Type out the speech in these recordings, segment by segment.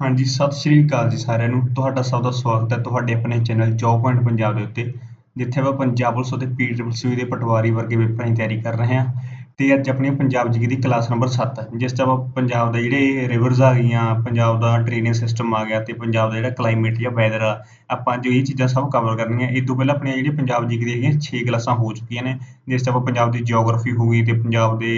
ਹਾਂਜੀ, ਸਤਿ ਸ਼੍ਰੀ ਅਕਾਲ ਜੀ ਸਾਰਿਆਂ ਨੂੰ। ਤੁਹਾਡਾ ਸਭ ਦਾ ਸਵਾਗਤ ਹੈ ਤੁਹਾਡੇ ਆਪਣੇ ਚੈਨਲ ਜੌਬ ਪੁਆਇੰਟ ਪੰਜਾਬ ਦੇ ਉੱਤੇ, ਜਿੱਥੇ ਆਪਾਂ ਪੰਜਾਬ ਪੁਲਿਸ ਅਤੇ ਪੀਡਬਲਯੂਸੀ ਦੇ ਪਟਵਾਰੀ ਵਰਗੇ ਪੇਪਰਾਂ ਦੀ ਤਿਆਰੀ ਕਰ ਰਹੇ ਹਾਂ। ਤੇ ਅੱਜ ਆਪਣੀ ਪੰਜਾਬ ਜੀ ਦੀ ਕਲਾਸ ਨੰਬਰ 7 ਜਿਸ 'ਚ ਆਪਾਂ ਪੰਜਾਬ ਦੇ ਜਿਹੜੇ ਰਿਵਰਸ ਆ ਗਈਆਂ, ਪੰਜਾਬ ਦਾ ਡਰੇਨੇਜ ਸਿਸਟਮ ਆ ਗਿਆ ਤੇ ਪੰਜਾਬ ਦਾ ਜਿਹੜਾ ਕਲਾਈਮੇਟ ਜਾਂ ਵੈਦਰ ਆ, ਆਪਾਂ ਜੋ ਇਹ ਚੀਜ਼ਾਂ ਸਭ ਕਵਰ ਕਰਨੀਆਂ। ਇਹ ਤੋਂ ਪਹਿਲਾਂ ਆਪਣੀਆਂ ਜਿਹੜੀਆਂ ਪੰਜਾਬ ਜੀ ਦੀਆਂ ਹੈਗੀਆਂ 6 ਕਲਾਸਾਂ ਹੋ ਚੁੱਕੀਆਂ ਨੇ, ਜਿਸ 'ਚ ਆਪਾਂ ਪੰਜਾਬ ਦੀ ਜੀਓਗ੍ਰਾਫੀ ਹੋ ਗਈ ਤੇ ਪੰਜਾਬ ਦੇ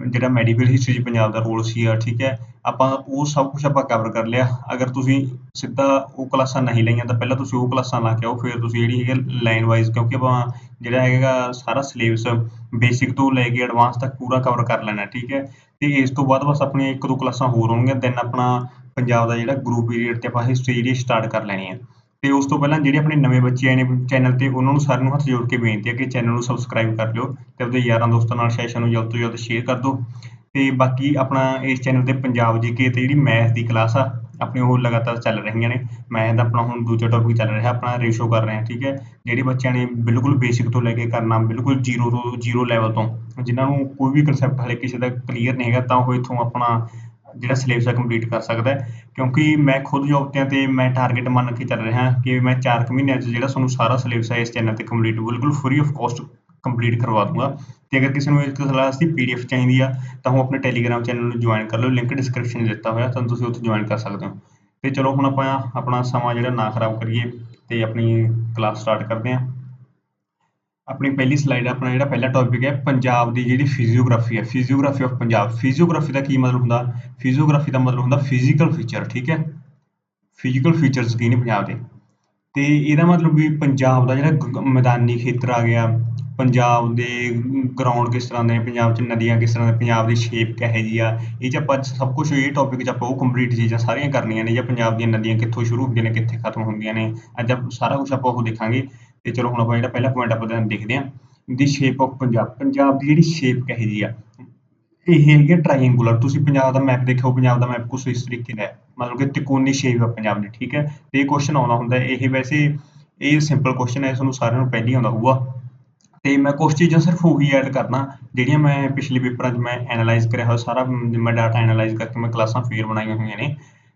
ਜਿਹੜਾ ਮੈਡੀਕਲ ਹਿਸਟਰੀ 'ਚ ਪੰਜਾਬ ਦਾ ਰੋਲ ਸੀ ਠੀਕ ਹੈ, ਆਪਾਂ ਉਹ ਸਭ ਕੁਝ ਆਪਾਂ ਕਵਰ ਕਰ ਲਿਆ। ਅਗਰ ਤੁਸੀਂ ਸਿੱਧਾ ਉਹ ਕਲਾਸਾਂ ਨਹੀਂ ਲਈਆਂ, ਤਾਂ ਪਹਿਲਾਂ ਤੁਸੀਂ ਉਹ ਕਲਾਸਾਂ ਲਾ ਕੇ ਆਓ, ਫਿਰ ਤੁਸੀਂ ਜਿਹੜੀ ਹੈਗੀ ਲਾਈਨ ਵਾਈਜ਼ ਕਿਉਂਕਿ ਆਪਾਂ ਜਿਹੜਾ ਹੈਗਾ ਸਾਰਾ ਸਿਲੇਬਸ ਬੇਸਿਕ ਤੋਂ ਲੈ ਕੇ ਐਡਵਾਂਸ ਤੱਕ ਪੂਰਾ ਕਵਰ ਕਰ ਲੈਣਾ, ਠੀਕ ਹੈ। ਤੇ ਇਸ ਤੋਂ ਬਾਅਦ ਬਸ ਆਪਣੀਆਂ ਇੱਕ ਦੋ ਕਲਾਸਾਂ ਹੋਰ ਹੋਣਗੀਆਂ ਦੈਨ ਆਪਣਾ ਪੰਜਾਬ ਦਾ ਜਿਹੜਾ ਗਰੁੱਪ ਪੀਰੀਅਡ ਤੇ ਆਪਾਂ ਹਿਸਟਰੀ ਜਿਹੜੀ ਸਟਾਰਟ ਕਰ ਲੈਣੀ ਹੈ ਤੇ ਉਸ ਤੋਂ ਪਹਿਲਾਂ ਜਿਹੜੇ ਆਪਣੇ ਨਵੇਂ ਬੱਚੇ ਆਏ ਨੇ ਚੈਨਲ ਤੇ, ਉਹਨਾਂ ਨੂੰ ਸਾਰਿਆਂ ਨੂੰ ਹੱਥ ਜੋੜ ਕੇ ਬੇਨਤੀ ਹੈ ਕਿ ਚੈਨਲ ਨੂੰ ਸਬਸਕ੍ਰਾਈਬ ਕਰ ਲਿਓ ਤੇ ਆਪਣੇ ਯਾਰਾਂ ਦੋਸਤਾਂ ਨਾਲ ਸੈਸ਼ਨ ਨੂੰ ਜਲਦ ਤੋਂ ਜਲਦ ਸ਼ੇਅਰ ਕਰ ਦਿਓ। ਤੇ ਬਾਕੀ ਆਪਣਾ ਇਸ ਚੈਨਲ ਤੇ ਪੰਜਾਬ ਜੀਕੇ ਤੇ ਜਿਹੜੀ ਮੈਥ ਦੀ ਕਲਾਸ ਆ, ਆਪਣੀ ਉਹ ਲਗਾਤਾਰ ਚੱਲ ਰਹੀਆਂ ਨੇ। ਮੈਥ ਦਾ ਆਪਣਾ ਹੁਣ ਦੂਜਾ ਟੌਪਿਕ ਚੱਲ ਰਿਹਾ, ਆਪਣਾ ਰੇਸ਼ੋ ਕਰ ਰਹੇ ਹਾਂ, ਠੀਕ ਹੈ? ਜਿਹੜੇ ਬੱਚਿਆਂ ਨੇ ਬਿਲਕੁਲ ਬੇਸਿਕ ਤੋਂ ਲੈ ਕੇ ਕਰਨਾ, ਬਿਲਕੁਲ ਜ਼ੀਰੋ ਤੋਂ ਜ਼ੀਰੋ ਲੈਵਲ ਤੋਂ, ਜਿਨ੍ਹਾਂ ਨੂੰ ਕੋਈ ਵੀ ਕਨਸੈਪਟ ਹਲੇ ਕਿਸੇ ਦਾ ਕਲੀਅਰ ਨਹੀਂ ਹੈਗਾ, ਤਾਂ ਉਹ ਇੱਥੋਂ ਆਪਣਾ ਜਿਹੜਾ ਸਿਲੇਬਸ ਹੈ ਕੰਪਲੀਟ ਕਰ ਸਕਦਾ ਕਿਉਂਕਿ ਮੈਂ ਖੁਦ ਜੌਬ ਤੇ ਤੇ ਮੈਂ ਟਾਰਗੇਟ ਮੰਨ ਕੇ ਚੱਲ ਰਿਹਾ ਕਿ ਮੈਂ 4 ਕੁ ਮਹੀਨਿਆਂ 'ਚ ਜਿਹੜਾ ਤੁਹਾਨੂੰ ਸਾਰਾ ਸਿਲੇਬਸ ਹੈ ਇਸ ਚੈਨਲ ਤੇ ਕੰਪਲੀਟ ਬਿਲਕੁਲ ਫ੍ਰੀ ਆਫ ਕਾਸਟ ਕੰਪਲੀਟ ਕਰਵਾ ਦੂੰਗਾ। ਤੇ ਅਗਰ ਕਿਸੇ ਨੂੰ ਇਸ ਕਲਾਸ ਦੀ ਪੀਡੀਐਫ ਚਾਹੀਦੀ ਆ, ਤਾਂ ਉਹ ਆਪਣੇ ਟੈਲੀਗ੍ਰਾਮ ਚੈਨਲ ਨੂੰ ਜੁਆਇਨ ਕਰ ਲਓ ਲਿੰਕ ਡਿਸਕ੍ਰਿਪਸ਼ਨ 'ਚ ਦਿੱਤਾ ਹੋਇਆ, ਤਾਂ ਤੁਸੀਂ ਉੱਥੇ ਜੁਆਇਨ ਕਰ ਸਕਦੇ ਹੋ। ਤੇ ਚਲੋ ਹੁਣ ਆਪਾਂ ਆਪਣਾ ਸਮਾਂ ਜਿਹੜਾ ਨਾ ਖਰਾਬ ਕਰੀਏ ਤੇ ਆਪਣੀ ਕਲਾਸ ਸਟਾਰਟ ਕਰਦੇ ਹਾਂ। ਆਪਣੀ ਪਹਿਲੀ ਸਲਾਈਡ ਆਪਣਾ ਜਿਹੜਾ ਪਹਿਲਾ ਟੌਪਿਕ ਹੈ, ਪੰਜਾਬ ਦੀ ਜਿਹੜੀ ਫਿਜ਼ੀਓਗ੍ਰਾਫੀ ਹੈ। ਫਿਜ਼ੀਓਗ੍ਰਾਫੀ ਆਫ ਪੰਜਾਬ। ਫਿਜ਼ੀਓਗ੍ਰਾਫੀ ਦਾ ਕੀ ਮਤਲਬ ਹੁੰਦਾ? ਫਿਜ਼ੀਓਗ੍ਰਾਫੀ ਦਾ ਮਤਲਬ ਹੁੰਦਾ ਫਿਜ਼ੀਕਲ ਫੀਚਰ ਠੀਕ ਹੈ? ਫਿਜ਼ੀਕਲ ਫੀਚਰਸ ਕੀ ਨੇ ਪੰਜਾਬ ਦੇ? ਤੇ ਇਹਦਾ ਮਤਲਬ ਵੀ ਪੰਜਾਬ ਦਾ ਜਿਹੜਾ ਮੈਦਾਨੀ ਖੇਤਰ ਆ ਗਿਆ, ਪੰਜਾਬ ਦੇ ਗਰਾਊਂਡ ਕਿਸ ਤਰ੍ਹਾਂ ਦੇ ਪੰਜਾਬ 'ਚ ਨਦੀਆਂ ਕਿਸ ਤਰ੍ਹਾਂ ਦੇ ਪੰਜਾਬ ਦੀ ਸ਼ੇਪ ਕਿਹੋ ਜਿਹੀ ਆ, ਇਹ 'ਚ ਆਪਾਂ ਸਭ ਕੁਝ ਇਹ ਟੌਪਿਕ 'ਚ ਆਪਾਂ ਉਹ ਕੰਪਲੀਟ ਚੀਜ਼ਾਂ ਸਾਰੀਆਂ ਕਰਨੀਆਂ ਨੇ, ਜਾਂ ਪੰਜਾਬ ਦੀਆਂ ਨਦੀਆਂ ਕਿੱਥੋਂ ਸ਼ੁਰੂ ਹੁੰਦੀਆਂ ਨੇ, ਕਿੱਥੇ ਖਤਮ ਹੁੰਦੀਆਂ ਨੇ, ਅੱਜ ਆਪਾਂ ਸਾਰਾ ਕੁਝ ਆਪਾਂ ਉਹ ਦੇਖਾਂਗੇ। ਤੇ ਚਲੋ ਹੁਣ ਆਪਾਂ ਜਿਹੜਾ ਪਹਿਲਾ ਪੁਆਇੰਟ ਆਪਾਂ ਦੇਖਦੇ ਹਾਂ ਦੀ ਸ਼ੇਪ ਆਫ ਪੰਜਾਬ। ਪੰਜਾਬ ਦੀ ਜਿਹੜੀ ਸ਼ੇਪ ਕਿਹੋ ਜਿਹੀ ਆ, ਇਹ ਹੈਗੀ ਟ੍ਰਾਇੰਗੂਲਰ ਤੁਸੀਂ ਪੰਜਾਬ ਦਾ ਮੈਪ ਦੇਖਿਓ ਪੰਜਾਬ ਦਾ ਮੈਪ ਕੁਛ ਇਸ ਤਰੀਕੇ ਦਾ ਹੈ। ਮਤਲਬ ਕਿ ਤਿਕੋਣੀ ਸ਼ੇਪ ਹੈ ਪੰਜਾਬ ਦੀ, ਠੀਕ ਹੈ? ਤੇ ਇਹ ਕੁਐਸਚਨ ਆਉਂਦਾ ਹੁੰਦਾ ਇਹ ਵੈਸੇ ਇਹ ਸਿੰਪਲ ਕੁਐਸਚਨ ਹੈ ਤੁਹਾਨੂੰ ਸਾਰਿਆਂ ਨੂੰ ਪਹਿਲੀ ਆਉਂਦਾ ਹੋਊਗਾ। ਤੇ ਮੈਂ ਕੁਝ ਚੀਜ਼ਾਂ ਸਿਰਫ ਉਹੀ ਐਡ ਕਰਨਾ, ਜਿਹੜੀਆਂ ਮੈਂ ਪਿਛਲੇ ਪੇਪਰਾਂ 'ਚ ਮੈਂ ਐਨਾਲਾਈਜ਼ ਕਰਿਆ ਹੋਇਆ, ਸਾਰਾ ਮੈਂ ਡਾਟਾ ਐਨਾਲਾਈਜ਼ ਕਰਕੇ ਮੈਂ ਕਲਾਸਾਂ ਫੇਰ ਬਣਾਈਆਂ ਹੋਈਆਂ ਨੇ।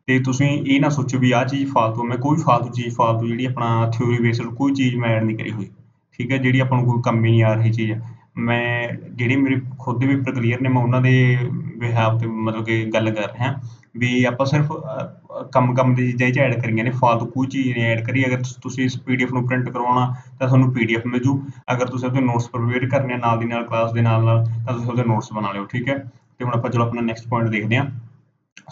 ਤੇ ਤੁਸੀਂ ਇਹ ਨਾ ਸੋਚੋ ਵੀ ਆਹ ਚੀਜ਼ ਫਾਲਤੂ ਮੈਂ ਕੋਈ ਫਾਲਤੂ ਚੀਜ਼ ਫਾਲਤੂ ਜਿਹੜੀ ਆਪਣਾ ਥਿਊਰੀ ਬੇਸਡ ਕੋਈ ਚੀਜ਼ ਮੈਂ ਐਡ ਨਹੀਂ ਕਰੀ ਹੋਈ, ਠੀਕ ਹੈ, ਜਿਹੜੀ ਆਪਾਂ ਨੂੰ ਕੋਈ ਕੰਮ ਹੀ ਨਹੀਂ ਆ ਰਹੀ ਚੀਜ਼। ਮੈਂ ਜਿਹੜੇ ਮੇਰੇ ਖੁਦ ਦੇ ਪੇਪਰ ਕਲੀਅਰ ਨੇ, ਮੈਂ ਉਹਨਾਂ ਦੇ ਬਿਹਾਫ ਤੇ ਮਤਲਬ ਕਿ ਗੱਲ ਕਰ ਰਿਹਾ, ਵੀ ਆਪਾਂ ਸਿਰਫ ਕੰਮ ਕੰਮ ਦੀ ਚੀਜ਼ਾਂ 'ਚ ਐਡ ਕਰੀਆਂ ਨੇ, ਫਾਲਤੂ ਕੋਈ ਚੀਜ਼ ਨਹੀਂ ਐਡ ਕਰੀ। ਅਗਰ ਤੁਸੀਂ ਇਸ ਪੀਡੀਐਫ ਨੂੰ ਪ੍ਰਿੰਟ ਕਰਵਾਉਣਾ, ਤਾਂ ਤੁਹਾਨੂੰ ਪੀਡੀਐਫ ਮਿਲ ਜੂ। ਅਗਰ ਤੁਸੀਂ ਉਹਦੇ ਨੋਟਸ ਪ੍ਰਪੇਅਰ ਕਰਨੇ ਨਾਲ ਦੀ ਨਾਲ ਕਲਾਸ ਦੇ ਨਾਲ ਨਾਲ, ਤਾਂ ਤੁਸੀਂ ਉਹਦੇ ਨੋਟਸ ਬਣਾ ਲਿਓ, ਠੀਕ ਹੈ। ਤੇ ਹੁਣ ਆਪਾਂ ਚਲੋ ਆਪਣਾ ਨੈਕਸਟ ਪੁਆਇੰਟ ਦੇਖਦੇ ਹਾਂ।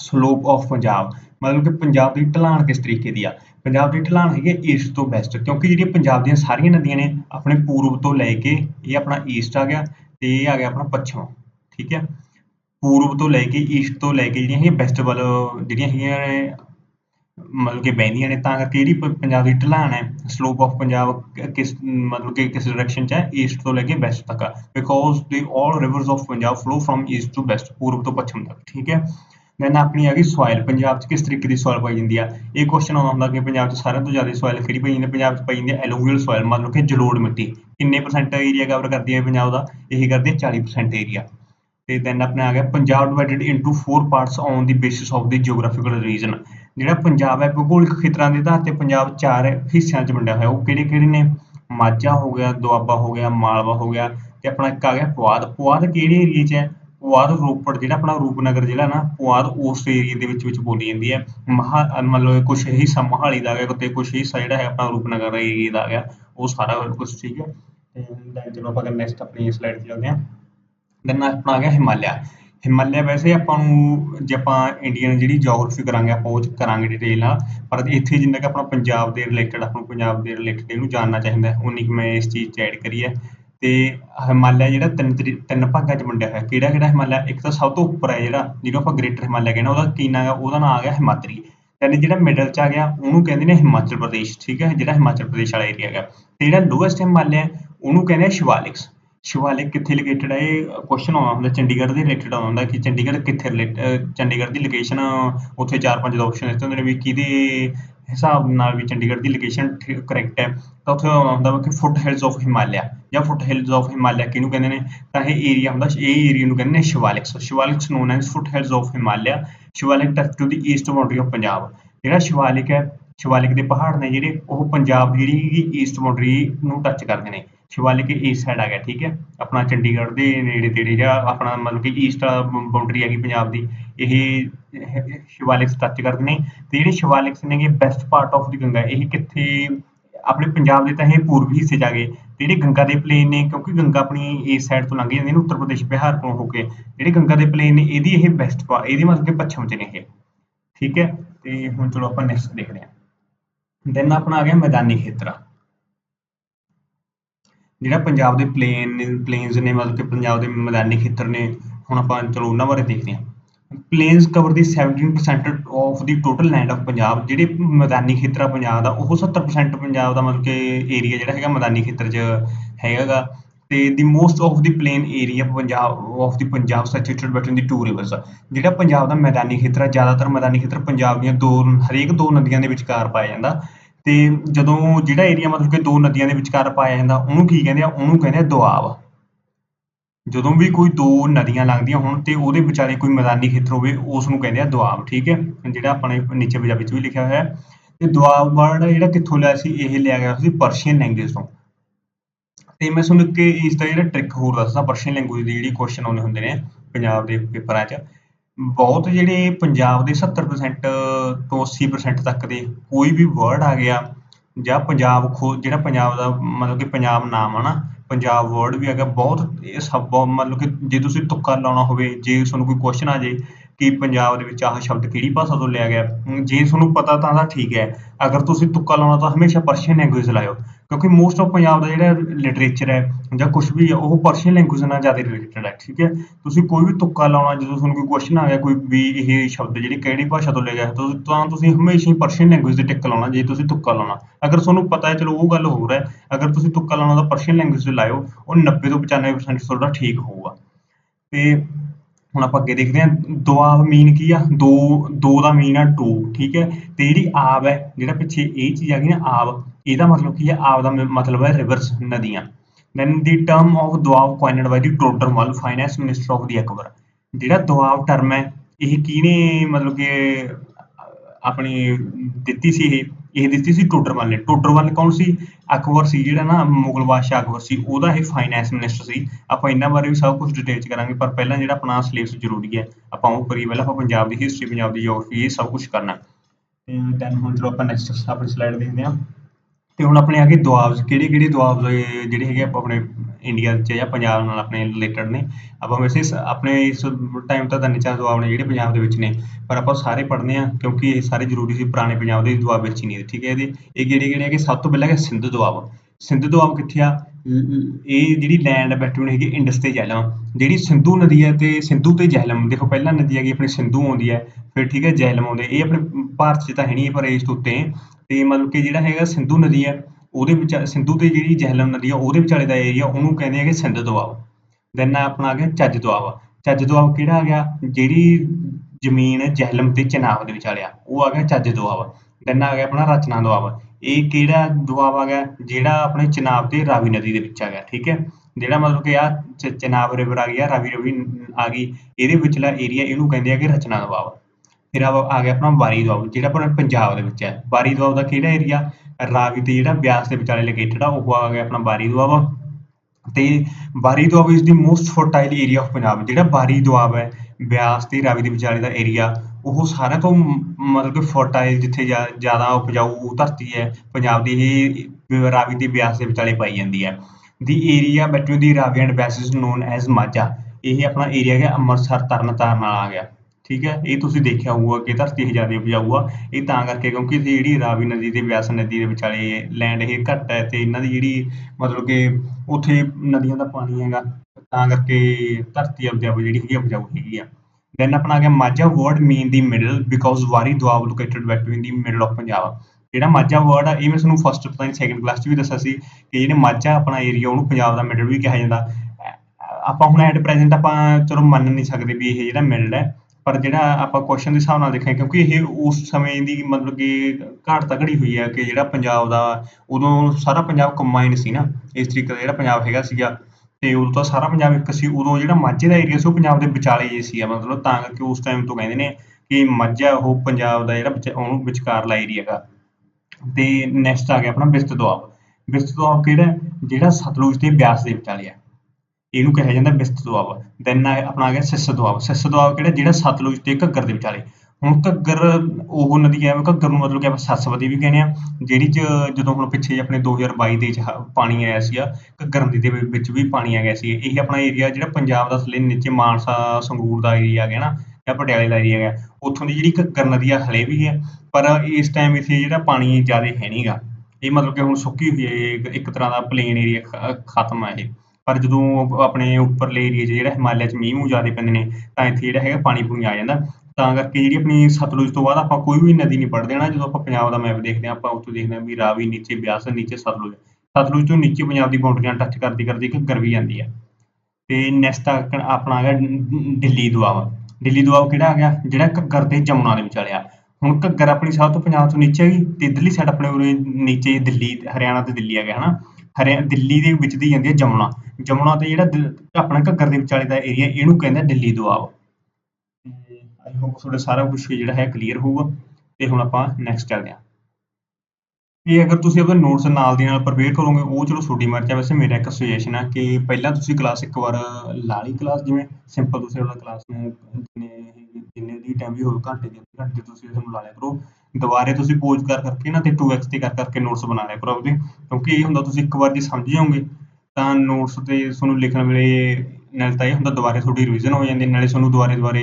Slope of Punjab. ਮਤਲਬ ਕਿ ਪੰਜਾਬ ਦੀ ਢਲਾਨ ਕਿਸ ਤਰੀਕੇ ਦੀ ਆ? ਪੰਜਾਬ ਦੀ ਢਲਾਨ ਹੈਗੀ ਈਸਟ ਤੋਂ ਵੈਸਟ ਕਿਉਂਕਿ ਜਿਹੜੀਆਂ ਪੰਜਾਬ ਦੀਆਂ ਸਾਰੀਆਂ ਨਦੀਆਂ ਨੇ, ਆਪਣੇ ਪੂਰਬ ਤੋਂ ਲੈ ਕੇ ਇਹ ਆਪਣਾ ਈਸਟ ਆ ਗਿਆ ਤੇ ਇਹ ਆ ਗਿਆ ਆਪਣਾ ਪੱਛਮ, ਠੀਕ ਹੈ ਪੂਰਬ ਤੋਂ ਲੈ ਕੇ ਈਸਟ ਤੋਂ ਲੈ ਕੇ ਜਿਹੜੀਆਂ ਹੈਗੀਆਂ ਵੈਸਟ ਵੱਲ, ਜਿਹੜੀਆਂ ਹੈਗੀਆਂ ਨੇ, ਮਤਲਬ ਕਿ ਬਹਿੰਦੀਆਂ ਨੇ, ਤਾਂ ਕਰਕੇ ਜਿਹੜੀ ਪੰਜਾਬ ਦੀ ਢਲਾਨ ਹੈ ਸਲੋਪ ਆਫ ਪੰਜਾਬ ਕਿਸ, ਮਤਲਬ ਕਿ ਕਿਸ ਡਾਇਰੈਕਸ਼ਨ 'ਚ ਹੈ? ਈਸਟ ਤੋਂ ਲੈ ਕੇ ਵੈਸਟ ਤੱਕ because the all rivers of Punjab flow from east to west ਪੂਰਬ ਤੋਂ ਪੱਛਮ ਤੱਕ, ਠੀਕ ਹੈ ਦੈਨ ਆਪਣੀ ਆ ਗਈ ਸੋਇਲ ਪੰਜਾਬ 'ਚ ਕਿਸ ਤਰੀਕੇ ਦੀ ਸੋਇਲ ਪਾਈ ਜਾਂਦੀ ਆ? ਇਹ ਕੁਐਸਚਨ ਆਉਂਦਾ ਹੁੰਦਾ ਕਿ ਪੰਜਾਬ 'ਚ ਸਾਰਿਆਂ ਤੋਂ ਜ਼ਿਆਦਾ ਸੋਇਲ ਕਿਹੜੀ ਪਾਈ ਜਾਂਦੀ ਹੈ ਪੰਜਾਬ 'ਚ ਪਾਈ ਜਾਂਦੀ ਹੈ ਐਲੂਵੀਅਲ ਸੋਇਲ ਮਤਲਬ ਕਿ ਜਲੋੜ ਮਿੱਟੀ। ਕਿੰਨੇ ਪਰਸੈਂਟ ਏਰੀਆ ਕਵਰ ਕਰਦੀ ਹੈ ਪੰਜਾਬ ਦਾ? ਇਹ ਕਰਦੀ ਹੈ 40% ਏਰੀਆ ਤੇ ਦੈਨ ਆਪਣਾ ਆ ਗਿਆ Punjab divided into four parts on the basis of the geographical region ਜਿਹੜਾ ਪੰਜਾਬ ਹੈ, ਭੂਗੋਲਿਕ ਖੇਤਰਾਂ ਦੇ ਆਧਾਰ ਤੇ ਪੰਜਾਬ ਚਾਰ ਹਿੱਸਿਆਂ 'ਚ ਵੰਡਿਆ ਹੋਇਆ। ਉਹ ਕਿਹੜੇ ਕਿਹੜੇ ਨੇ? ਮਾਝਾ ਹੋ ਗਿਆ, ਦੁਆਬਾ ਹੋ ਗਿਆ, ਮਾਲਵਾ ਹੋ ਗਿਆ। ਤੇ ਆਪਣਾ ਇੱਕ ਆ ਗਿਆ ਪੁਆਧ। ਪੁਆਧ ਕਿਹੜੇ ਏਰੀਏ 'ਚ ਹੈ? ਪੁਆਧ ਰੋਪੜ ਜਿਹੜਾ ਆਪਣਾ ਰੂਪਨਗਰ ਜ਼ਿਲ੍ਹਾ ਨਾ ਪੁਆਧ ਉਸ ਏਰੀਏ ਦੇ ਵਿੱਚ ਵਿੱਚ ਬੋਲੀ ਜਾਂਦੀ ਹੈ। ਮਹਾ, ਮਤਲਬ ਕੁਛ ਹਿੱਸਾ ਮੋਹਾਲੀ ਦਾ ਆ ਤੇ ਕੁਛ ਹਿੱਸਾ ਜਿਹੜਾ ਹੈ ਆਪਣਾ ਰੂਪਨਗਰ ਏਰੀਏ ਦਾ ਆ ਉਹ ਸਾਰਾ ਕੁਝ ਠੀਕ ਹੈ। ਤੇ ਦੈਨ ਚਲੋ ਆਪਾਂ ਨੈਕਸਟ ਆਪਣੀ ਸਲਾਈਡ ਤੇ ਚੱਲਦੇ ਹਾਂ। ਦੈਨ ਆਪਣਾ ਆ ਗਿਆ ਹਿਮਾਲਿਆ। ਹਿਮਾਲਿਆ ਵੈਸੇ ਆਪਾਂ ਨੂੰ, ਜੇ ਆਪਾਂ ਇੰਡੀਅਨ ਜਿਹੜੀ ਜੀਓਗ੍ਰਾਫੀ ਕਰਾਂਗੇ, ਆਪਾਂ ਉਹ ਕਰਾਂਗੇ ਡਿਟੇਲ ਨਾਲ। ਪਰ ਇੱਥੇ ਜਿੰਨਾ ਕਿ ਆਪਣਾ ਪੰਜਾਬ ਦੇ ਰਿਲੇਟਡ ਆਪਾਂ ਨੂੰ ਪੰਜਾਬ ਦੇ ਰਿਲੇਟਡ ਇਹਨੂੰ ਜਾਣਨਾ ਚਾਹੀਦਾ ਉਨੀ ਕੁ ਮੈਂ ਇਸ ਚੀਜ਼ 'ਚ ਐਡ ਕਰੀ ਹੈ। ਤੇ ਹਿਮਾਲਿਆ ਜਿਹੜਾ ਤਿੰਨ ਤਰੀ, ਤਿੰਨ ਭਾਗਾਂ 'ਚ ਵੰਡਿਆ ਹੋਇਆ। ਕਿਹੜਾ ਕਿਹੜਾ ਹਿਮਾਲਿਆ? ਇੱਕ ਤਾਂ ਸਭ ਤੋਂ ਉੱਪਰ ਹੈ ਜਿਹੜਾ, ਜਿਹਨੂੰ ਆਪਾਂ ਗ੍ਰੇਟਰ ਹਿਮਾਲਿਆ ਕਹਿੰਦੇ ਉਹਦਾ ਕੀ ਨਾਂ ਹੈ ਉਹਦਾ ਨਾਂ ਆ ਗਿਆ ਹਿਮਾਦਰੀ ਤੇ ਜਿਹੜਾ ਮਿਡਲ 'ਚ ਆ ਗਿਆ, ਉਹਨੂੰ ਕਹਿੰਦੇ ਨੇ ਹਿਮਾਚਲ ਪ੍ਰਦੇਸ਼ ਠੀਕ ਹੈ? ਜਿਹੜਾ ਹਿਮਾਚਲ ਪ੍ਰਦੇਸ਼ ਵਾਲਾ ਏਰੀਆ ਹੈਗਾ। ਤੇ ਜਿਹੜਾ ਲੋਐਸਟ ਹਿਮਾਲਿਆ ਉਹਨੂੰ ਕਹਿੰਦੇ ਆ ਸ਼ਿਵਾਲਿਕਸ ਸ਼ਿਵਾਲਿਕ ਕਿੱਥੇ ਲੋਕੇਟਡ ਹੈ ਇਹ ਕੁਐਸਚਨ ਆਉਣਾ ਹੁੰਦਾ, ਚੰਡੀਗੜ੍ਹ ਦੇ ਰਿਲੇਟਡ ਆਉਣਾ ਹੁੰਦਾ ਕਿ ਚੰਡੀਗੜ੍ਹ ਕਿੱਥੇ ਰਿਲੇਟ ਚੰਡੀਗੜ੍ਹ ਦੀ ਲੋਕੇਸ਼ਨ ਉੱਥੇ ਚਾਰ ਪੰਜ ਆਪਸ਼ਨ ਦਿੱਤੇ ਹੁੰਦੇ ਨੇ ਵੀ ਕਿਹਦੇ ਹਿਸਾਬ ਨਾਲ ਵੀ ਚੰਡੀਗੜ੍ਹ ਦੀ ਲੋਕੇਸ਼ਨ ਕਰੈਕਟ ਹੈ? ਤਾਂ ਉੱਥੇ ਆਉਣਾ ਹੁੰਦਾ ਵਾ ਕਿ ਫੁੱਟ ਹਿਲਸ ਆਫ ਹਿਮਾਲਿਆ ਜਾਂ ਫੁੱਟ ਹਿਲਸ ਆਫ ਹਿਮਾਲਿਆ ਕਿਹਨੂੰ ਕਹਿੰਦੇ ਨੇ? ਤਾਂ ਇਹ ਏਰੀਆ ਹੁੰਦਾ, ਇਹ ਏਰੀਆ ਨੂੰ ਕਹਿੰਦੇ ਨੇ Shivaliks Shivaliks known as foothills of Himalaya Shivalik touch to the east boundary of Punjab ਜਿਹੜਾ ਸ਼ਿਵਾਲਿਕ ਹੈ, ਸ਼ਿਵਾਲਿਕ ਦੇ ਪਹਾੜ ਨੇ ਜਿਹੜੇ, ਉਹ ਪੰਜਾਬ ਦੀ ਜਿਹੜੀ ਈਸਟ ਬਾਉਂਡਰੀ ਨੂੰ ਟੱਚ ਕਰਦੇ ਨੇ। ਸ਼ਿਵਾਲਿਕ ਈਸਟ ਸਾਈਡ ਆ ਗਿਆ, ਠੀਕ ਹੈ? ਆਪਣਾ ਚੰਡੀਗੜ੍ਹ ਦੇ ਨੇੜੇ ਤੇੜੇ ਜਾਂ ਆਪਣਾ ਮਤਲਬ ਕਿ ਈਸਟ ਬਾਉਂਡਰੀ ਹੈਗੀ ਪੰਜਾਬ ਦੀ, ਇਹ ਸ਼ਿਵਾਲਿਕਸ ਟੱਚ ਕਰਦੇ ਨੇ। ਤੇ ਜਿਹੜੇ ਸ਼ਿਵਾਲਿਕਸ ਨੇਗੇ best part of the Ganga, ਇਹ ਕਿੱਥੇ ਆਪਣੇ ਪੰਜਾਬ ਦੇ ਤਾਂ ਇਹ ਪੂਰਬੀ ਹਿੱਸੇ ਜਾ ਗਏ। ਤੇ ਜਿਹੜੇ ਗੰਗਾ ਦੇ ਪਲੇਨ ਨੇ, ਕਿਉਂਕਿ ਗੰਗਾ ਆਪਣੀ ਇਸ ਸਾਈਡ ਤੋਂ ਲੰਘ ਜਾਂਦੀ ਨੇ ਉੱਤਰ ਪ੍ਰਦੇਸ਼ ਬਿਹਾਰ ਤੋਂ ਹੋ ਕੇ, ਜਿਹੜੇ ਗੰਗਾ ਦੇ ਪਲੇਨ ਨੇ, ਇਹਦੀ ਇਹ ਬੈਸਟ ਪਾ ਇਹਦੀ ਮਤਲਬ ਕਿ ਪੱਛਮ ਚ ਨੇ ਇਹ, ਠੀਕ ਹੈ? ਤੇ ਹੁਣ ਚਲੋ ਆਪਾਂ ਨੈਕਸਟ ਦੇਖਦੇ ਹਾਂ। ਦੈਨ ਆਪਣਾ ਆ ਗਿਆ ਮੈਦਾਨੀ ਖੇਤਰ। ਜਿਹੜਾ ਪੰਜਾਬ ਦੇ ਪਲੇਨ ਪਲੇਨਸ ਨੇ, ਮਤਲਬ ਕਿ ਪੰਜਾਬ ਦੇ ਮੈਦਾਨੀ ਖੇਤਰ ਨੇ, ਹੁਣ ਆਪਾਂ ਚਲੋ ਉਹਨਾਂ ਬਾਰੇ ਦੇਖਦੇ ਹਾਂ। Plains cover the 17% of the total land of Punjab, ਜਿਹੜੇ ਮੈਦਾਨੀ ਖੇਤਰ ਆ ਪੰਜਾਬ ਦਾ, ਉਹ 70% ਪੰਜਾਬ ਦਾ ਮਤਲਬ ਕਿ ਏਰੀਆ ਜਿਹੜਾ ਹੈਗਾ ਮੈਦਾਨੀ ਖੇਤਰ 'ਚ ਹੈਗਾਗਾ। ਤੇ the most of the plain area Punjab of the Punjab situated between the two rivers ਜਿਹੜਾ ਪੰਜਾਬ ਦਾ ਮੈਦਾਨੀ ਖੇਤਰ ਹੈ ਜ਼ਿਆਦਾਤਰ ਮੈਦਾਨੀ ਖੇਤਰ ਪੰਜਾਬ ਦੀਆਂ ਦੋ, ਹਰੇਕ ਦੋ ਨਦੀਆਂ ਦੇ ਵਿਚਕਾਰ ਪਾਇਆ ਜਾਂਦਾ। ਤੇ ਜਦੋਂ ਜਿਹੜਾ ਏਰੀਆ ਮਤਲਬ ਕਿ ਦੋ ਨਦੀਆਂ ਦੇ ਵਿਚਕਾਰ ਪਾਇਆ ਜਾਂਦਾ, ਉਹਨੂੰ ਕੀ ਕਹਿੰਦੇ ਆ? ਉਹਨੂੰ ਕਹਿੰਦੇ ਆ ਦੁਆਬ। ਜਦੋਂ ਵੀ ਕੋਈ ਦੋ ਨਦੀਆਂ ਲੰਘਦੀਆਂ ਹੋਣ ਤੇ ਉਹਦੇ ਵਿਚਾਲੇ ਕੋਈ ਮੈਦਾਨੀ ਖੇਤਰ ਹੋਵੇ ਉਸ ਨੂੰ ਕਹਿੰਦੇ ਆ ਦੁਆਬ, ਠੀਕ ਹੈ? ਜਿਹੜਾ ਆਪਣੇ ਨੀਚੇ ਪੰਜਾਬੀ ਚ ਵੀ ਲਿਖਿਆ ਹੋਇਆ ਹੈ। ਤੇ ਦੁਆਬ ਵਰਡ ਜਿਹੜਾ ਕਿੱਥੋਂ ਲਿਆ ਸੀ? ਇਹ ਲਿਆ ਗਿਆ ਸੀ ਪਰਸ਼ੀਅਨ ਲੈਂਗੁਏਜ ਤੋਂ। ਤੇ ਮੈਂ ਤੁਹਾਨੂੰ ਇੱਕ ਇਸ ਦਾ ਜਿਹੜਾ ਟ੍ਰਿਕ ਹੋਰ ਦੱਸਦਾ ਪਰਸ਼ੀਅਨ ਲੈਂਗੁਏਜ ਦੀ ਜਿਹੜੀ ਕੁਐਸਚਨ ਆਉਂਦੇ ਹੁੰਦੇ ਨੇ ਪੰਜਾਬ ਦੇ ਪੇਪਰਾਂ 'ਚ ਬਹੁਤ ਜਿਹੜੇ ਪੰਜਾਬ ਦੇ 70% ਤੋਂ 80% ਤੱਕ ਦੇ ਕੋਈ ਵੀ ਵਰਡ ਆ ਗਿਆ, ਜਾਂ ਪੰਜਾਬ ਖੋ, ਜਿਹੜਾ ਪੰਜਾਬ ਦਾ ਮਤਲਬ ਕਿ ਪੰਜਾਬ ਨਾਮ ਆ ਨਾ, ਪੰਜਾਬ ਵਰਡ ਵੀ ਹੈਗਾ ਬਹੁਤ ਇਹ ਸਭ ਬਹੁਤ ਮਤਲਬ ਕਿ ਜੇ ਤੁਸੀਂ ਤੁੱਕਾ ਲਾਉਣਾ ਹੋਵੇ, ਜੇ ਤੁਹਾਨੂੰ ਕੋਈ ਕੁਐਸਚਨ ਆ ਜੇ ਕਿ ਪੰਜਾਬ ਦੇ ਵਿੱਚ ਆਹ ਸ਼ਬਦ ਕਿਹੜੀ ਭਾਸ਼ਾ ਤੋਂ ਲਿਆ ਗਿਆ, ਜੇ ਤੁਹਾਨੂੰ ਪਤਾ ਤਾਂ ਤਾਂ ਠੀਕ ਹੈ, ਅਗਰ ਤੁਸੀਂ ਤੁੱਕਾ ਲਾਉਣਾ ਤਾਂ ਹਮੇਸ਼ਾ ਪਰਸ਼ੀਅਨ ਲੈਂਗੁਏਜ ਲਾਇਓ। ਕਿਉਂਕਿ ਮੋਸਟ ਆਫ ਪੰਜਾਬ ਦਾ ਜਿਹੜਾ ਲਿਟਰੇਚਰ ਹੈ ਜਾਂ ਕੁਝ ਵੀ ਹੈ, ਉਹ ਪਰਸ਼ੀਅਨ ਲੈਂਗੁਏਜ ਨਾਲ ਜ਼ਿਆਦਾ ਰਿਲੇਟਡ ਹੈ, ਠੀਕ ਹੈ? ਤੁਸੀਂ ਕੋਈ ਵੀ ਤੁੱਕਾ ਲਾਉਣਾ, ਜਦੋਂ ਤੁਹਾਨੂੰ ਕੋਈ ਕੁਐਸਚਨ ਆ ਗਿਆ, ਕੋਈ ਵੀ ਇਹ ਸ਼ਬਦ ਜਿਹੜੇ ਕਿਹੜੀ ਭਾਸ਼ਾ ਤੋਂ ਲਿਆ ਗਿਆ, ਤਾਂ ਤੁਸੀਂ ਹਮੇਸ਼ਾ ਹੀ ਪਰਸ਼ੀਅਨ ਲੈਂਗੁਏਜ ਦੇ ਟਿਕ ਲਾਉਣਾ, ਜੇ ਤੁਸੀਂ ਤੁੱਕਾ ਲਾਉਣਾ। ਅਗਰ ਤੁਹਾਨੂੰ ਪਤਾ ਹੈ, ਚਲੋ ਉਹ ਗੱਲ ਹੋਰ ਹੈ, ਅਗਰ ਤੁਸੀਂ ਤੁੱਕਾ ਲਾਉਣਾ ਤਾਂ ਪਰਸ਼ੀਅਨ ਲੈਂਗੁਏਜ ਤੇ ਲਾਇਓ, ਉਹ 90 ਤੋਂ 95% ਤੁਹਾਡਾ ਠੀਕ ਹੋਊਗਾ। ਤੇ ਹੁਣ ਆਪਾਂ ਅੱਗੇ ਦੇਖਦੇ ਹਾਂ ਦੁਆਬ ਮੀਨ ਕੀ ਆ? ਦੋ ਦੋ ਦਾ ਮੀਨ ਆ ਟੂ ਠੀਕ ਹੈ? ਤੇ ਜਿਹੜੀ ਆਬ ਹੈ, ਜਿਹੜਾ ਪਿੱਛੇ ਇਹ ਚੀਜ਼ ਆ ਗਈ ਨਾ ਆਬ ਇਹਦਾ ਮਤਲਬ ਕੀ ਹੈ ਆਬ ਦਾ ਮਤਲਬ ਹੈ ਰਿਵਰਸ ਨਦੀਆਂ। Then the term of Doab coined by the Todarmal finance minister of the Akbar ਜਿਹੜਾ ਦੁਆਬ ਟਰਮ ਹੈ, ਇਹ ਕਿਹਨੇ ਮਤਲਬ ਕਿ ਆਪਣੀ ਦਿੱਤੀ ਸੀ ਇਹ? ਇਹ ਦਿੱਤੀ ਸੀ ਟੋਡਰਮਲ ਨੇ। ਟੋਡਰਮਲ ਕੌਣ ਸੀ? ਅਕਬਰ ਸੀ, ਜਿਹੜਾ ਨਾ ਮੁਗਲ ਬਾਦਸ਼ਾਹ ਅਕਬਰ ਸੀ। ਉਹਦਾ ਇਹ ਫਾਈਨੈਂਸ ਮਿਨਿਸਟਰ ਸੀ। ਆਪਾਂ ਇਹਨਾਂ ਬਾਰੇ ਵੀ ਸਭ ਕੁਝ ਡਿਟੇਲ ਚ ਕਰਾਂਗੇ, ਪਰ ਪਹਿਲਾਂ ਜਿਹੜਾ ਆਪਣਾ ਸਿਲੇਬਸ ਜ਼ਰੂਰੀ ਹੈ, ਆਪਾਂ ਉਹ ਕਰੀਏ ਪਹਿਲਾਂ ਆਪਾਂ ਪੰਜਾਬ ਦੀ ਹਿਸਟਰੀ ਪੰਜਾਬ ਦੀ ਜੀਓਗ੍ਰਾਫੀ ਇਹ ਸਭ ਕੁਝ ਕਰਨਾ। ਤੇ ਦੈਨ ਹੁਣ ਚਲੋ ਆਪਾਂ ਨੈਕਸਟ ਆਪਣੀ ਸਲਾਈਡ ਦੇਖਦੇ ਹਾਂ। ਤੇ ਹੁਣ ਆਪਣੇ ਆ ਗਏ ਦੁਆਬਸ ਕਿਹੜੇ ਕਿਹੜੇ ਦੁਆਬਜ਼ ਜਿਹੜੇ ਹੈਗੇ ਆਪਾਂ ਆਪਣੇ ਇੰਡੀਆ 'ਚ ਜਾਂ ਪੰਜਾਬ ਨਾਲ ਆਪਣੇ ਰਿਲੇਟਡ ਨੇ, ਆਪਾਂ ਵੈਸੇ ਆਪਣੇ ਇਸ ਟਾਈਮ ਤਾਂ ਤਿੰਨ ਚਾਰ ਦੁਆਬ ਨੇ ਜਿਹੜੇ ਪੰਜਾਬ ਦੇ ਵਿੱਚ ਨੇ, ਪਰ ਆਪਾਂ ਸਾਰੇ ਪੜ੍ਹਨੇ ਆ, ਕਿਉਂਕਿ ਇਹ ਸਾਰੇ ਜ਼ਰੂਰੀ ਸੀ ਪੁਰਾਣੇ ਪੰਜਾਬ ਦੇ ਦੁਆਬ ਵਿੱਚ ਹੀ ਨਹੀਂ, ਠੀਕ ਹੈ ਇਹਦੇ ਇਹ ਕਿਹੜੇ ਕਿਹੜੇ ਹੈਗੇ? ਸਭ ਤੋਂ ਪਹਿਲਾਂ ਹੈਗਾ ਸਿੰਧ ਦੁਆਬ। ਸਿੰਧ ਦੁਆਬ ਕਿੱਥੇ ਆ? ਇਹ ਜਿਹੜੀ ਲੈਂਡ ਬਿਟਵੀਨ ਹੈਗੀ ਇੰਡਸ ਤੇ ਜਹਿਲਮ। ਜਿਹੜੀ ਸਿੰਧੂ ਨਦੀ ਹੈ ਤੇ ਸਿੰਧੂ ਤੇ ਜਹਿਲਮ, ਦੇਖੋ ਪਹਿਲਾਂ ਨਦੀ ਹੈਗੀ ਆਪਣੀ ਸਿੰਧੂ ਆਉਂਦੀ ਹੈ, ਫਿਰ ਠੀਕ ਹੈ ਜਹਿਲਮ ਆਉਂਦੇ ਇਹ ਆਪਣੇ ਭਾਰਤ 'ਚ ਤਾਂ ਹੈ ਨਹੀਂ ਪਰ ਇਸ ਤੋਂ ਉੱਤੇ ਅਤੇ ਮਤਲਬ ਕਿ ਜਿਹੜਾ ਹੈਗਾ ਸਿੰਧੂ ਨਦੀ ਹੈ ਉਹਦੇ ਵਿੱਚ, ਸਿੰਧੂ ਅਤੇ ਜਿਹੜੀ ਜਹਿਲਮ ਨਦੀ ਆ, ਉਹਦੇ ਵਿਚਾਲੇ ਦਾ ਏਰੀਆ ਉਹਨੂੰ ਕਹਿੰਦੇ ਹੈਗੇ ਸਿੰਧ ਦੁਆਬ। ਦੈਨ ਆਪਣਾ ਆ ਗਿਆ ਚੱਜ ਦੁਆਬ। ਚੱਜ ਦੁਆਬ ਕਿਹੜਾ ਆ ਗਿਆ? ਜਿਹੜੀ ਜ਼ਮੀਨ ਜਹਿਲਮ ਤੇ ਚਨਾਬ ਦੇ ਵਿਚਾਲੇ ਆ, ਉਹ ਆ ਗਿਆ ਚੱਜ ਦੁਆਬ। ਦੈਨ ਆ ਗਿਆ ਆਪਣਾ ਰਚਨਾ ਦੁਆਬ। ਇਹ ਕਿਹੜਾ ਦੁਆਬ ਆ ਗਿਆ? ਜਿਹੜਾ ਆਪਣੇ ਚਨਾਬ ਤੇ ਰਾਵੀ ਨਦੀ ਦੇ ਵਿੱਚ ਆ ਗਿਆ, ਠੀਕ ਹੈ? ਜਿਹੜਾ ਮਤਲਬ ਕਿ ਆ ਚਨਾਬ ਰਿਵਰ ਆ ਗਿਆ ਰਾਵੀ ਰਵੀ ਆ ਗਈ, ਇਹਦੇ ਵਿਚਲਾ ਏਰੀਆ ਇਹਨੂੰ ਕਹਿੰਦੇ ਆ ਕਿ ਰਚਨਾ ਦੁਆਬ। ਫਿਰ ਆ ਗਿਆ ਆਪਣਾ ਬਾਰੀ ਦੁਆਬ ਜਿਹੜਾ ਆਪਣਾ ਪੰਜਾਬ ਦੇ ਵਿੱਚ ਹੈ। ਬਾਰੀ ਦੁਆਬ ਦਾ ਕਿਹੜਾ ਏਰੀਆ ਰਾਵੀ ਤੇ ਜਿਹੜਾ ਬਿਆਸ ਦੇ ਵਿਚਾਲੇ ਲੋਕੇਟਡ ਆ, ਉਹ ਆ ਗਿਆ ਆਪਣਾ ਬਾਰੀ ਦੁਆਬ ਤੇ Bari Doab is the most fertile area of Punjab. ਜਿਹੜਾ ਬਾਰੀ ਦੁਆਬ ਹੈ, ਬਿਆਸ ਤੇ ਰਾਵੀ ਦੇ ਵਿਚਾਲੇ ਦਾ ਏਰੀਆ ਉਹ ਸਾਰਿਆਂ ਤੋਂ ਮਤਲਬ ਕਿ ਫਰਟਾਈਲ ਜਿੱਥੇ ਜ਼ਿਆਦਾ ਉਪਜਾਊ ਧਰਤੀ ਹੈ, ਪੰਜਾਬ ਦੀ ਇਹ ਰਾਵੀ ਤੇ ਬਿਆਸ ਦੇ ਵਿਚਾਲੇ ਪਾਈ ਜਾਂਦੀ ਹੈ। The area between the Ravi and Beas is known as Majha ਇਹ ਆਪਣਾ ਏਰੀਆ ਹੈ ਅੰਮ੍ਰਿਤਸਰ, ਤਰਨਤਾਰਨ ਨਾਲ ਆ ਗਿਆ। ਠੀਕ ਹੈ? ਇਹ ਤੁਸੀਂ ਦੇਖਿਆ ਹੋਊਗਾ ਕਿ ਧਰਤੀ ਇਹ ਜ਼ਿਆਦਾ ਉਪਜਾਊ ਆ। ਇਹ ਤਾਂ ਕਰਕੇ ਕਿਉਂਕਿ ਇੱਥੇ ਜਿਹੜੀ ਰਾਵੀ ਨਦੀ ਤੇ ਬਿਆਸ ਨਦੀ ਦੇ ਵਿਚਾਲੇ ਲੈਂਡ ਇਹ ਘੱਟ ਹੈ ਤੇ ਇਹਨਾਂ ਦੀ ਜਿਹੜੀ ਮਤਲਬ ਕਿ ਉੱਥੇ ਨਦੀਆਂ ਦਾ ਪਾਣੀ ਹੈਗਾ, ਤਾਂ ਕਰਕੇ ਧਰਤੀ ਉਪਜਾਊ ਜਿਹੜੀ ਹੈਗੀ ਉਪਜਾਊ ਹੈਗੀ ਆ। ਦੈਨ ਆਪਣਾ ਆ ਗਿਆ Majha word mean the middle because Bari Doab located between the middle of Punjab. ਜਿਹੜਾ ਮਾਝਾ ਵਰਡ ਆ, ਇਹ ਮੈਂ ਤੁਹਾਨੂੰ ਫਸਟ ਪਤਾ ਨਹੀਂ ਸੈਕੰਡ ਕਲਾਸ 'ਚ ਵੀ ਦੱਸਿਆ ਸੀ ਕਿ ਜਿਹੜੇ ਮਾਝਾ ਆਪਣਾ ਏਰੀਆ ਉਹਨੂੰ ਪੰਜਾਬ ਦਾ ਮਿਡਲ ਵੀ ਕਿਹਾ ਜਾਂਦਾ। ਆਪਾਂ ਹੁਣ ਐਟ ਪ੍ਰੈਜ਼ੈਂਟ ਆਪਾਂ ਚਲੋ ਮੰਨ ਨਹੀਂ ਸਕਦੇ ਵੀ ਇਹ ਜਿਹੜਾ ਮਿਡਲ ਹੈ। ਪਰ ਜਿਹੜਾ ਆਪਾਂ ਕੁਐਸਚਨ ਦੇ ਹਿਸਾਬ ਨਾਲ ਦੇਖਾਂਗੇ, ਕਿਉਂਕਿ ਇਹ ਉਸ ਸਮੇਂ ਦੀ ਮਤਲਬ ਕਿ ਘਾਟ ਤਕੜੀ ਹੋਈ ਹੈ ਕਿ ਜਿਹੜਾ ਪੰਜਾਬ ਦਾ ਉਦੋਂ ਸਾਰਾ ਪੰਜਾਬ ਕੰਬਾਈਨ ਸੀ ਨਾ, ਇਸ ਤਰੀਕੇ ਦਾ ਜਿਹੜਾ ਪੰਜਾਬ ਹੈਗਾ ਸੀਗਾ, ਤੇ ਉਦੋਂ ਤਾਂ ਸਾਰਾ ਪੰਜਾਬ ਇੱਕ ਸੀ, ਉਦੋਂ ਜਿਹੜਾ ਮਾਝੇ ਦਾ ਏਰੀਆ ਸੀ, ਉਹ ਪੰਜਾਬ ਦੇ ਵਿਚਾਲੇ ਜੇ ਸੀ, ਮਤਲਬ ਤਾਂ ਕਰਕੇ ਉਸ ਟਾਈਮ ਤੋਂ ਕਹਿੰਦੇ ਨੇ ਕਿ ਮਾਝਾ ਉਹ ਪੰਜਾਬ ਦਾ ਜਿਹੜਾ ਵਿਚ, ਉਹਨੂੰ ਵਿਚਕਾਰਲਾ ਏਰੀਆ ਹੈਗਾ। ਤੇ ਨੈਕਸਟ ਆ ਗਿਆ ਆਪਣਾ ਬਿਸਤ ਦੁਆਬ ਬਿਸਤ ਦੁਆਬ ਕਿਹੜਾ ਜਿਹੜਾ ਸਤਲੁਜ ਤੇ ਬਿਆਸ ਦੇ ਵਿਚਾਲੇ ਆ ਇਹਨੂੰ ਕਿਹਾ ਜਾਂਦਾ ਬਿਸਤ ਦੁਆਬ। ਦੈਨ ਆਪਣਾ ਆ ਗਿਆ ਸਿਸ ਦੁਆਬ। ਸਿਸ ਦੁਆਬ ਕਿਹੜਾ? ਜਿਹੜਾ ਸਤਲੁਜ ਤੇ ਘੱਗਰ ਦੇ ਵਿਚਾਲੇ। ਹੁਣ ਘੱਗਰ ਉਹ ਨਦੀ ਹੈ ਘੱਗਰ ਨੂੰ ਮਤਲਬ ਕਿ ਆਪਾਂ ਸਰਸਵਤੀ ਵੀ ਕਹਿੰਦੇ ਆ, ਜਿਹੜੀ ਚ ਜਦੋਂ ਹੁਣ ਪਿੱਛੇ ਜਿਹੇ ਆਪਣੇ 2022 ਦੇ ਵਿੱਚ ਹ- ਪਾਣੀ ਆਇਆ ਸੀਗਾ, ਘੱਗਰ ਨਦੀ ਦੇ ਵਿੱਚ ਵੀ ਪਾਣੀ ਆ ਗਿਆ ਸੀ। ਇਹ ਆਪਣਾ ਏਰੀਆ ਜਿਹੜਾ ਪੰਜਾਬ ਦਾ ਥੱਲੇ ਨੀਚੇ ਮਾਨਸਾ, ਸੰਗਰੂਰ ਦਾ ਏਰੀਆ ਆ ਗਿਆ ਨਾ, ਜਾਂ ਪਟਿਆਲੇ ਦਾ ਏਰੀਆ ਹੈਗਾ ਉੱਥੋਂ ਦੀ ਜਿਹੜੀ ਘੱਗਰ ਨਦੀ ਆ ਹਲੇ ਵੀ ਹੈ, ਪਰ ਇਸ ਟਾਈਮ ਇੱਥੇ ਜਿਹੜਾ ਪਾਣੀ ਜ਼ਿਆਦਾ ਹੈ ਨਹੀਂਗਾ ਇਹ ਮਤਲਬ ਕਿ ਹੁਣ ਸੁੱਕੀ ਹੋਈ ਹੈ, ਇੱਕ- ਇੱਕ ਤਰ੍ਹਾਂ ਦਾ ਪਲੇਨ ਏਰੀਆ ਖਤਮ ਹੈ ਇਹ। ਪਰ ਜਦੋਂ ਆਪਣੇ ਉੱਪਰਲੇ ਏਰੀਆ 'ਚ ਜਿਹੜਾ ਹਿਮਾਲਿਆ 'ਚ ਮੀਂਹ ਮੂੰਹ ਜ਼ਿਆਦਾ ਪੈਂਦੇ ਨੇ, ਤਾਂ ਇੱਥੇ ਜਿਹੜਾ ਹੈਗਾ ਪਾਣੀ ਪੂਣੀ ਆ ਜਾਂਦਾ। ਤਾਂ ਕਰਕੇ ਜਿਹੜੀ ਆਪਣੀ ਸਤਲੁਜ ਤੋਂ ਬਾਅਦ ਆਪਾਂ ਕੋਈ ਵੀ ਨਦੀ ਨਹੀਂ ਪੜ੍ਹਦੇ ਨਾ ਜਦੋਂ ਆਪਾਂ ਪੰਜਾਬ ਦਾ ਮੈਪ ਦੇਖਦੇ ਹਾਂ, ਆਪਾਂ ਉੱਥੋਂ ਦੇਖਦੇ ਹਾਂ ਵੀ ਰਾਵੀ ਨੀਚੇ, ਬਿਆਸ ਨੀਚੇ ਸਤਲੁਜ। ਸਤਲੁਜ ਤੋਂ ਨੀਚੇ ਪੰਜਾਬ ਦੀ ਬਾਉਂਡਰੀਆਂ ਟੱਚ ਕਰਦੀ ਕਰਦੀ ਘੱਗਰ ਵੀ ਜਾਂਦੀ ਹੈ ਤੇ ਨੈਕਸਟ ਆਪਣਾ ਆ ਗਿਆ ਡ- ਦਿੱਲੀ ਦੁਆਬ। ਦਿੱਲੀ ਦੁਆਬ ਕਿਹੜਾ ਆ ਗਿਆ? ਜਿਹੜਾ ਘੱਗਰ ਤੇ ਜਮੁਨਾ ਦੇ ਵਿਚਾਲੇ ਆ ਹੁਣ ਘੱਗਰ ਆਪਣੀ ਸਭ ਤੋਂ ਪੰਜਾਬ ਤੋਂ ਨੀਚੇ ਹੈਗੀ ਤੇ ਇੱਧਰਲੀ ਸਾਈਡ ਆਪਣੇ ਉਰੇ ਨੀਚੇ ਦਿੱਲੀ, ਹਰਿਆਣਾ ਤੇ ਦਿੱਲੀ ਆ ਗਿਆ, ਹਨਾ? ਹਰਿਆ ਦਿੱਲੀ ਦੇ ਵਿੱਚ ਦੀ ਜਾਂਦੀ ਹੈ ਜਮੁਨਾ। ਜਮੁਨਾ ਤੇ ਜਿਹੜਾ ਦਿ- ਆਪਣਾ ਘੱਗਰ ਦੇ ਵਿਚਾਲੇ ਦਾ ਏਰੀਆ ਇਹਨੂੰ ਕਹਿੰਦੇ ਆ ਦਿੱਲੀ ਦੁਆਬ ਆਈ ਹੋਪ ਤੁਹਾਡਾ ਸਾਰਾ ਕੁਝ ਜਿਹੜਾ ਹੈ ਕਲੀਅਰ ਹੋਊਗਾ। ਤੇ ਹੁਣ ਆਪਾਂ ਨੈਕਸਟ ਚੱਲਦੇ ਹਾਂ। ਇਹ ਅਗਰ ਤੁਸੀਂ ਆਪਣੇ ਨੋਟਸ ਨਾਲ ਦੀ ਨਾਲ ਪ੍ਰਪੇਅਰ ਕਰੋਗੇ, ਉਹ ਚਲੋ ਤੁਹਾਡੀ ਮਰਜ਼ੀ ਹੈ ਵੈਸੇ ਮੇਰਾ ਇੱਕ ਸੁਜੈਸ਼ਨ ਆ ਕਿ ਪਹਿਲਾਂ ਤੁਸੀਂ ਕਲਾਸ ਇੱਕ ਵਾਰ ਲਾ ਲਈ ਕਲਾਸ ਜਿਵੇਂ ਸਿੰਪਲ ਤੁਸੀਂ ਆਪਣਾ ਕਲਾਸ ਨੂੰ ਜਿੰਨੇ ਜਿੰਨੇ ਦੀ ਟਾਈਮ ਵੀ ਹੋਵੇ, ਘੰਟੇ ਦੀ ਘੰਟੇ ਤੁਸੀਂ ਇਸਨੂੰ ਲਾ ਲਿਆ ਕਰੋ। ਦੁਬਾਰੇ ਤੁਸੀਂ ਪੋਜ਼ ਕਰ ਕਰਕੇ ਨਾ ਤੇ 2x ਤੇ ਕਰ ਕਰਕੇ ਨੋਟਸ ਬਣਾ ਲਿਆ ਕਰੋ ਆਪਦੇ। ਕਿਉਂਕਿ ਇਹ ਹੁੰਦਾ ਤੁਸੀਂ ਇੱਕ ਵਾਰ ਜੇ ਸਮਝ ਜਾਓਗੇ ਤਾਂ ਨੋਟਸ ਤੇ ਤੁਹਾਨੂੰ ਲਿਖਣ ਵੇਲੇ ਨਾਲੇ ਤਾਂ ਇਹ ਹੁੰਦਾ ਦੁਬਾਰੇ ਤੁਹਾਡੀ ਰਿਵੀਜ਼ਨ ਹੋ ਜਾਂਦੀ, ਨਾਲੇ ਤੁਹਾਨੂੰ ਦੁਬਾਰੇ ਦੁਬਾਰੇ